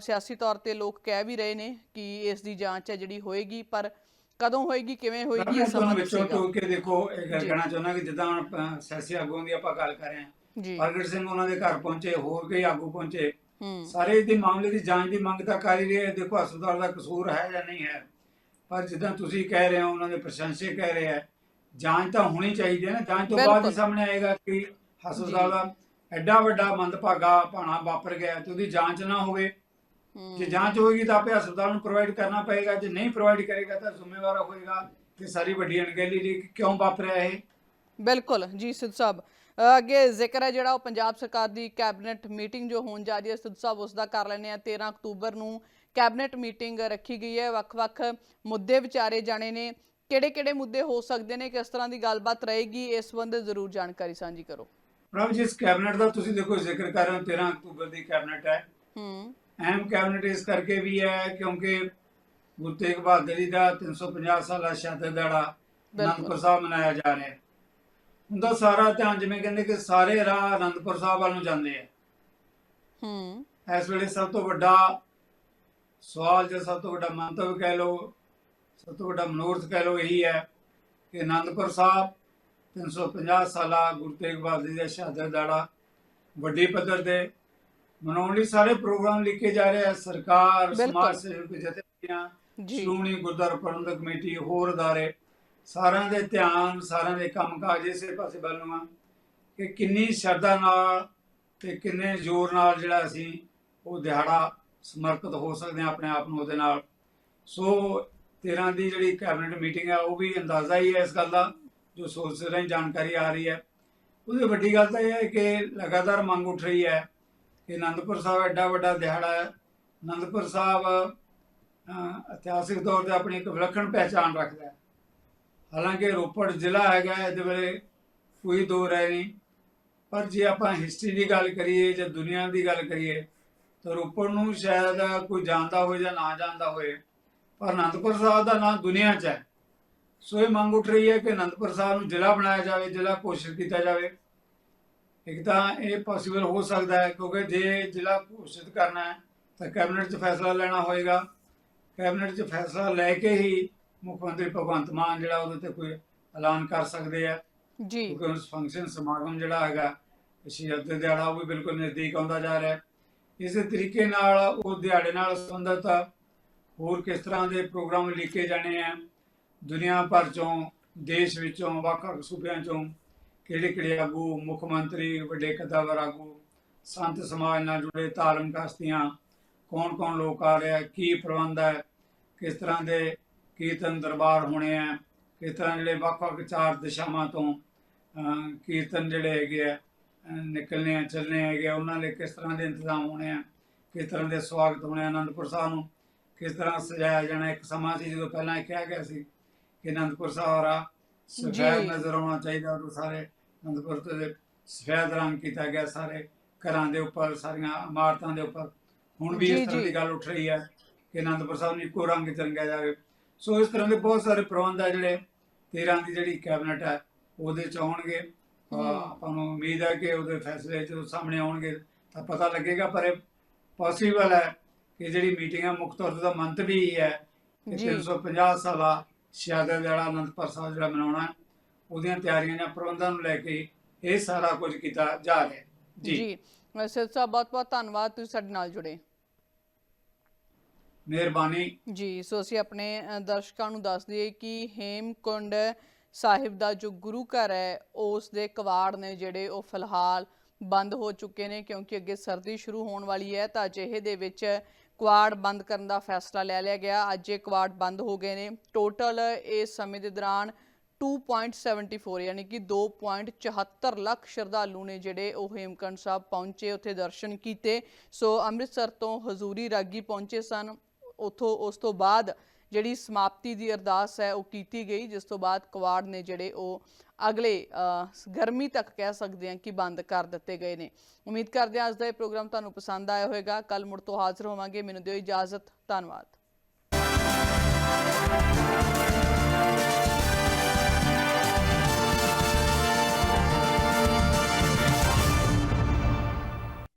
ਸਿਆਸੀ ਤੌਰ ਤੇ ਲੋਕ ਕਹਿ ਵੀ ਰਹੇ ਨੇ ਕਿ ਇਸ ਦੀ ਜਾਂਚ ਹੈ ਜਿਹੜੀ ਹੋਏਗੀ ਪਰ ਕਦੋਂ ਹੋਏਗੀ ਕਿਵੇਂ ਹੋਏਗੀ ਇਹ ਸਮਾਂ ਵਿੱਚੋਂ ਦੱਸੇਗਾ ਟੋਕ ਕੇ ਦੇਖੋ ਇਹ ਜੀ। ਕਹਿਣਾ ਚਾਹੁੰਦਾ ਕਿ ਜਿੱਦਾਂ ਹੁਣ ਅ, ਸਿਆਸੀ ਆਗੂਆਂ ਦੀ ਆਪਾਂ ਗੱਲ ਕਰ ਰਹੇ ਹਾਂ। ਜੀ। ਪ੍ਰਗਟ ਸਿੰਘ ਉਹਨਾਂ ਦੇ ਘਰ ਪਹੁੰਚੇ ਹੋਰ ਕਈ ਆਗੂ ਪਹੁੰਚੇ। ਹੂੰ। ਸਾਰੇ ਇਹਦੇ ਮਾਮਲੇ ਦੀ ਜਾਂਚ ਦੀ ਮੰਗ ਤਾਂ ਕਰ ਹੀ ਰਹੇ ਆ। ਦੇਖੋ ਹਸਪਤਾਲ ਦਾ ਕਸੂਰ ਹੈ ਜਾਂ ਨਹੀਂ ਹੈ। ਪਰ ਜਿੱਦਾਂ ਤੁਸੀਂ ਕਹਿ ਰਹੇ ਹੋ ਉਹਨਾਂ ਦੇ ਪ੍ਰਸ਼ੰਸਕ ਕਹਿ ਰਹੇ ਆ ਜਾਂਚ ਤਾਂ ਹੋਣੀ ਚਾਹੀਦੀ ਹੈ ਨਾ। ਜਾਂਚ ਤੋਂ ਬਾਅਦ ਬਿਲਕੁਲ। ਹੀ ਸਾਹਮਣੇ ਆਏਗਾ ਕਿ ਹਸਪਤਾਲ ਦਾ ਐਡਾ ਵੱਡਾ ਮੰਦਭਾਗਾ ਭਾਣਾ ਵਾਪਰ ਗਿਆ ਤੇ ਉਹਦੀ ਜਾਂਚ ਨਾ ਹੋਵੇ। ਜੇ ਜਾਂਚ ਹੋਏਗੀ ਤਾਂ ਆਪੇ ਹਸਪਤਾਲ ਨੂੰ ਪ੍ਰੋਵਾਈਡ ਕਰਨਾ ਪਏਗਾ ਜੇ ਨਹੀਂ ਪ੍ਰੋਵਾਈਡ ਕਰੇਗਾ ਤਾਂ ਜ਼ਿੰਮੇਵਾਰ ਹੋਏਗਾ ਕਿ ਸਾਰੀ ਵੱਡੀ ਅਣਗਹਿਲੀ ਕਿ ਕਿਉਂ ਵਾਪਰਿਆ ਇਹ? ਬਿਲਕੁਲ ਜੀ ਸਿੱਧ ਸਾਹਿਬ। ਅੱਗੇ ਜ਼ਿਕਰ ਹੈ ਜਿਹੜਾ ਉਹ ਪੰਜਾਬ ਸਰਕਾਰ ਦੀ ਕੈਬਨਿਟ ਮੀਟਿੰਗ ਜੋ ਹੋਣ ਜਾ ਰਹੀ ਹੈ ਸਿੱਧ ਸਾਹਿਬ ਉਸ ਦਾ ਕਰ ਲੈਣੇ ਆ 13 ਅਕਤੂਬਰ ਨੂੰ ਕੈਬਨਿਟ ਮੀਟਿੰਗ ਰੱਖੀ ਗਈ ਹੈ। ਵੱਖ-ਵੱਖ ਮੁੱਦੇ ਵਿਚਾਰੇ ਜਾਣੇ ਨੇ। ਕਿਹੜੇ-ਕਿਹੜੇ ਮੁੱਦੇ ਹੋ ਸਕਦੇ ਨੇ ਕਿਸ ਤਰ੍ਹਾਂ ਦੀ ਗੱਲਬਾਤ ਰਹੇਗੀ ਇਸ ਸੰਬੰਧੇ ਜ਼ਰੂਰ ਜਾਣਕਾਰੀ ਸਾਂਝੀ ਕਰੋ। ਪ੍ਰਭ ਜਿਸ ਕੈਬਨਿਟ ਦਾ ਤੁਸੀਂ ਦੇਖੋ ਜ਼ਿਕਰ ਕਰ ਰਹੇ ਹੋ 13 ਅਕਤੂਬਰ ਦੀ ਕੈਬਨਿਟ ਹੈ। ਹੂੰ। ਅਹਿਮ ਕੈਬਨਿਟ ਇਸ ਕਰਕੇ ਵੀ ਹੈ ਕਿਉਂਕਿ ਗੁਰੂ ਤੇਗ ਬਹਾਦਰ ਜੀ ਦਾ 350 ਸਾਲਾ ਸ਼ਹਾਦਤ ਦਿਹਾੜਾ ਅਨੰਦਪੁਰ ਸਾਹਿਬ ਮਨਾਇਆ ਜਾ ਰਿਹਾ ਹੈ। ਉਹਦਾ ਸਾਰਾ ਧਿਆਨ ਜਿਵੇਂ ਕਹਿੰਦੇ ਕਿ ਸਾਰੇ ਰਾਹ ਅਨੰਦਪੁਰ ਸਾਹਿਬ ਵੱਲ ਨੂੰ ਜਾਂਦੇ ਆ। ਹੂੰ। ਇਸ ਵੇਲੇ ਸਭ ਤੋਂ ਵੱਡਾ ਸਵਾਲ ਜਾਂ ਸਭ ਤੋਂ ਵੱਡਾ ਮੰਤਵ ਕਹਿ ਲਓ ਸਭ ਤੋਂ ਵੱਡਾ ਮਨੋਰਥ ਕਹਿ ਲਓ ਇਹੀ ਹੈ ਕਿ ਅਨੰਦਪੁਰ ਸਾਹਿਬ 350 ਸਾਲਾ ਗੁਰੂ ਤੇਗ ਬਹਾਦਰ ਜੀ ਦਾ ਸ਼ਹਾਦਤ ਦਿਹਾੜਾ ਵੱਡੀ ਪੱਧਰ ਤੇ ਮਨਾਉਣ ਲਈ ਸਾਰੇ ਪ੍ਰੋਗਰਾਮ ਲਿਖੇ ਜਾ ਰਹੇ ਆ ਸਰਕਾਰ। ਸਮਾਜ ਸੇਵਕ ਜਥੇਬੰਦੀਆਂ ਸ਼੍ਰੋਮਣੀ ਗੁਰਦੁਆਰਾ ਪ੍ਰਬੰਧਕ ਕਮੇਟੀ ਹੋਰ ਅਦਾਰੇ ਸਾਰਿਆਂ ਦੇ ਧਿਆਨ ਸਾਰਿਆਂ ਦੇ ਕੰਮਕਾਜ ਇਸੇ ਪਾਸੇ ਵੱਲ ਨੂੰ ਆ ਕਿ ਕਿੰਨੀ ਸ਼ਰਧਾ ਨਾਲ ਤੇ ਕਿੰਨੇ ਜ਼ੋਰ ਨਾਲ ਜਿਹੜਾ ਅਸੀਂ ਉਹ ਦਿਹਾੜਾ ਸਮਰਪਿਤ ਹੋ ਸਕਦੇ ਹਾਂ ਆਪਣੇ ਆਪ ਨੂੰ ਉਹਦੇ ਨਾਲ। ਸੋ 13 ਦੀ ਜਿਹੜੀ ਕੈਬਨਿਟ ਮੀਟਿੰਗ ਹੈ ਉਹ ਵੀ ਅੰਦਾਜ਼ਾ ਹੀ ਹੈ ਇਸ ਗੱਲ ਦਾ ਜੋ ਸੋਰਸ ਰਾਹੀਂ ਜਾਣਕਾਰੀ ਆ ਰਹੀ ਹੈ। ਉਹਦੀ ਵੱਡੀ ਗੱਲ ਤਾਂ ਇਹ ਹੈ ਕਿ ਲਗਾਤਾਰ ਮੰਗ ਉੱਠ ਰਹੀ ਹੈ ਕਿ ਅਨੰਦਪੁਰ ਸਾਹਿਬ ਐਡਾ ਵੱਡਾ ਦਿਹਾੜਾ ਹੈ। ਅਨੰਦਪੁਰ ਸਾਹਿਬ ਇਤਿਹਾਸਿਕ ਤੌਰ ਤੇ ਆਪਣੀ ਇੱਕ ਵਿਲੱਖਣ ਪਹਿਚਾਣ ਰੱਖਦਾ ਹੈ। ਹਾਲਾਂਕਿ ਰੋਪੜ ਜ਼ਿਲ੍ਹਾ ਹੈਗਾ, ਇਹਦੇ ਵੇਲੇ ਕੋਈ ਦੋ ਰਾਏ ਨਹੀਂ। ਪਰ ਜੇ ਆਪਾਂ ਹਿਸਟਰੀ ਦੀ ਗੱਲ ਕਰੀਏ ਜਾਂ ਦੁਨੀਆ ਦੀ ਗੱਲ ਕਰੀਏ, ਤਾਂ ਰੋਪੜ ਨੂੰ ਸ਼ਾਇਦ ਕੋਈ ਜਾਣਦਾ ਹੋਵੇ ਜਾਂ ਨਾ ਜਾਣਦਾ ਹੋਵੇ, ਪਰ ਅਨੰਦਪੁਰ ਸਾਹਿਬ ਦਾ ਨਾਮ ਦੁਨੀਆ 'ਚ ਹੈ। ਸੋ ਇਹ ਮੰਗ ਉੱਠ ਰਹੀ ਹੈ ਕਿ ਅਨੰਦਪੁਰ ਸਾਹਿਬ ਨੂੰ ਜ਼ਿਲ੍ਹਾ ਬਣਾਇਆ ਜਾਵੇ, ਜ਼ਿਲ੍ਹਾ ਘੋਸ਼ਿਤ ਕੀਤਾ ਜਾਵੇ। ਇੱਕ ਤਾਂ ਇਹ ਪੋਸੀਬਲ ਹੋ ਸਕਦਾ ਹੈ ਕਿਉਂਕਿ ਜੇ ਜ਼ਿਲ੍ਹਾ ਘੋਸ਼ਿਤ ਕਰਨਾ ਹੈ ਤਾਂ ਕੈਬਨਿਟ 'ਚ ਫੈਸਲਾ ਲੈਣਾ ਹੋਏਗਾ। ਕੈਬਨਿਟ 'ਚ ਫੈਸਲਾ ਲੈ ਕੇ ਹੀ ਮੁੱਖ ਮੰਤਰੀ ਭਗਵੰਤ ਮਾਨ ਜਿਹੜਾ ਉਹਦੇ ਤੇ ਕੋਈ ਐਲਾਨ ਕਰ ਸਕਦੇ ਆ। ਜੀ। ਕਿਉਂਕਿ ਉਸ ਫੰਕਸ਼ਨ ਸਮਾਗਮ ਜਿਹੜਾ ਹੈਗਾ ਸ਼ਹੀਦ ਦੇ ਦਿਹਾੜਾ ਉਹ ਵੀ ਬਿਲਕੁਲ ਨਜ਼ਦੀਕ ਆਉਂਦਾ ਜਾ ਰਿਹਾ ਹੈ। ਇਸੇ ਤਰੀਕੇ ਨਾਲ ਉਹ ਦਿਹਾੜੇ ਨਾਲ ਸੰਬੰਧਿਤ ਹੋਰ ਕਿਸ ਤਰ੍ਹਾਂ ਦੇ ਪ੍ਰੋਗਰਾਮ ਲਿਖੇ ਜਾਣੇ ਆ? ਦੁਨੀਆ ਭਰ ਚੋਂ ਦੇਸ਼ ਵਿੱਚੋਂ ਵੱਖ-ਵੱਖ ਸੂਬਿਆਂ ਚੋਂ ਕਿਹੜੇ ਕਿਹੜੇ ਆਗੂ ਮੁੱਖ ਮੰਤਰੀ ਵੱਡੇ ਕਦਾਵਰ ਆਗੂ ਸੰਤ ਸਮਾਜ ਨਾਲ ਜੁੜੇ ਧਾਰਮਿਕ ਹਸਤੀਆਂ ਕੌਣ-ਕੌਣ ਲੋਕ ਆ ਰਹੇ ਕੀ ਪ੍ਰਬੰਧ ਹੈ ਕਿਸ ਤਰ੍ਹਾਂ ਦੇ ਕੀਰਤਨ ਦਰਬਾਰ ਹੋਣੇ ਆ ਕਿਸ ਤਰ੍ਹਾਂ ਜਿਹੜੇ ਵੱਖ-ਵੱਖ ਚਾਰ ਦਿਸ਼ਾਵਾਂ ਤੋਂ ਕੀਰਤਨ ਜਿਹੜੇ ਹੈਗੇ ਆ ਅਹ, ਨਿਕਲਣੇ ਆ ਚੱਲਣੇ ਹੈਗੇ ਉਹਨਾਂ ਦੇ ਕਿਸ ਤਰ੍ਹਾਂ ਦੇ ਇੰਤਜ਼ਾਮ ਹੋਣੇ ਆ ਕਿਸ ਤਰ੍ਹਾਂ ਦੇ ਸਵਾਗਤ ਹੋਣੇ ਆ ਅਨੰਦਪੁਰ ਸਾਹਿਬ ਨੂੰ ਕਿਸ ਤਰ੍ਹਾਂ ਸਜਾਇਆ ਜਾਣਾ ਇੱਕ ਸਮਾਂ ਸੀ ਜਦੋਂ ਪਹਿਲਾਂ ਇਹ ਕਿਹਾ ਗਿਆ ਸੀ ਕਿ ਅਨੰਦਪੁਰ ਸਾਹਿਬ ਆ ਜੀ। ਨਜ਼ਰ ਆਉਣਾ ਚਾਹੀਦਾ ਉਹ ਸਾਰੇ ਅਨੰਦਪੁਰ ਤੇ ਸਫੈਦ ਰੰਗ ਕੀਤਾ ਗਿਆ ਸਾਰੇ ਘਰਾਂ ਦੇ ਉੱਪਰ ਸਾਰੀਆਂ ਇਮਾਰਤਾਂ ਦੇ ਉੱਪਰ ਹੁਣ ਵੀ ਇਸ ਤਰ੍ਹਾਂ। ਦੀ ਗੱਲ ਉੱਠ ਰਹੀ ਹੈ ਕਿ ਅਨੰਦਪੁਰ ਸਾਹਿਬ ਨੂੰ ਇੱਕੋ ਰੰਗ ਚ ਰੰਗਿਆ ਜਾਵੇ ਸੋ ਇਸ ਤਰ੍ਹਾਂ ਦੇ ਬਹੁਤ ਸਾਰੇ ਪ੍ਰਬੰਧ ਆ ਜਿਹੜੇ 13 ਦੀ ਜਿਹੜੀ ਕੈਬਨਿਟ ਹੈ ਉਹਦੇ ਚ ਆਉਣਗੇ। ਆਪਾਂ ਨੂੰ ਉਮੀਦ ਹੈ ਕਿ ਉਹਦੇ ਫੈਸਲੇ ਜਦੋਂ ਸਾਹਮਣੇ ਆਉਣਗੇ ਤਾਂ ਪਤਾ ਲੱਗੇਗਾ ਪਰ ਇਹ ਪੋਸੀਬਲ ਹੈ ਕਿ ਜਿਹੜੀ ਮੀਟਿੰਗ ਹੈ ਮੁੱਖ ਤੌਰ ਤੇ ਤਾਂ ਮੰਤਵ ਹੀ ਕਿ ਜੀ। 350 ਸਾਲਾ ਸ਼ਹਾਦਤ ਦਿਹਾੜਾ ਅਨੰਦਪੁਰ ਸਾਹਿਬ ਜਿਹੜਾ ਮਨਾਉਣਾ ਹੈ, ਉਹਦੀਆਂ ਤਿਆਰੀਆਂ ਜਾਂ ਪ੍ਰਬੰਧਾਂ ਨੂੰ ਲੈ ਕੇ ਇਹ ਸਾਰਾ ਕੁਝ ਕੀਤਾ ਜਾ ਰਿਹਾ ਹੈ। ਜੀ। ਜੀ। ਵੈਸੇ ਸਾਹਿਬ ਬਹੁਤ ਬਹੁਤ ਧੰਨਵਾਦ ਤੁਸੀਂ ਸਾਡੇ ਨਾਲ ਜੁੜੇ। ਮਿਹਰਬਾਨੀ। ਜੀ ਸੋ ਅਸੀਂ ਆਪਣੇ ਅ, ਦਰਸ਼ਕਾਂ ਨੂੰ ਦੱਸ ਦਈਏ ਕਿ ਹੇਮਕੁੰਡ ਸਾਹਿਬ ਦਾ ਜੋ ਗੁਰੂ ਘਰ ਹੈ ਉਸ ਦੇ ਕਵਾੜ ਨੇ ਜਿਹੜੇ ਉਹ ਫਿਲਹਾਲ ਬੰਦ ਹੋ ਚੁੱਕੇ ਨੇ ਕਿਉਂਕਿ ਅੱਗੇ ਸਰਦੀ ਸ਼ੁਰੂ ਹੋਣ ਵਾਲੀ ਹੈ ਤਾਂ ਅਜਿਹੇ ਦੇ ਵਿੱਚ ਕਵਾੜ ਬੰਦ ਕਰਨ ਦਾ ਫੈਸਲਾ ਲੈ ਲਿਆ ਗਿਆ। ਅੱਜ ਇਹ ਕਵਾੜ ਬੰਦ ਹੋ ਗਏ ਨੇ। ਟੋਟਲ ਇਸ ਸਮੇਂ ਦੇ ਦੌਰਾਨ 2.74 ਯਾਨੀ ਕਿ 2.74 ਲੱਖ ਸ਼ਰਧਾਲੂ ਨੇ ਜਿਹੜੇ ਉਹ ਹੇਮਕੁੰਡ ਸਾਹਿਬ ਪਹੁੰਚੇ, ਉੱਥੇ ਦਰਸ਼ਨ ਕੀਤੇ। ਸੋ ਅੰਮ੍ਰਿਤਸਰ ਤੋਂ ਹਜ਼ੂਰੀ ਰਾਗੀ ਪਹੁੰਚੇ ਸਨ। ਉਥੋਂ, ਉਸ ਤੋਂ ਬਾਅਦ ਜਿਹੜੀ ਸਮਾਪਤੀ ਦੀ ਅਰਦਾਸ ਹੈ, ਉਹ ਕੀਤੀ ਗਈ, ਜਿਸ ਤੋਂ ਬਾਅਦ ਕਵਾੜ ਨੇ ਜਿਹੜੇ ਉਹ ਅਗਲੇ ਗਰਮੀ ਤੱਕ ਕਹਿ ਸਕਦੇ ਹਾਂ ਕਿ ਬੰਦ ਕਰ ਦਿੱਤੇ ਗਏ ਨੇ। ਉਮੀਦ ਕਰਦੇ ਹਾਂ ਅੱਜ ਦਾ ਇਹ ਪ੍ਰੋਗਰਾਮ ਤੁਹਾਨੂੰ ਪਸੰਦ ਆਇਆ ਹੋਵੇਗਾ। ਕੱਲ ਮੁੜ ਤੋਂ ਹਾਜ਼ਰ ਹੋਵਾਂਗੇ। ਮੈਨੂੰ ਦਿਓ ਇਜਾਜ਼ਤ। ਧੰਨਵਾਦ।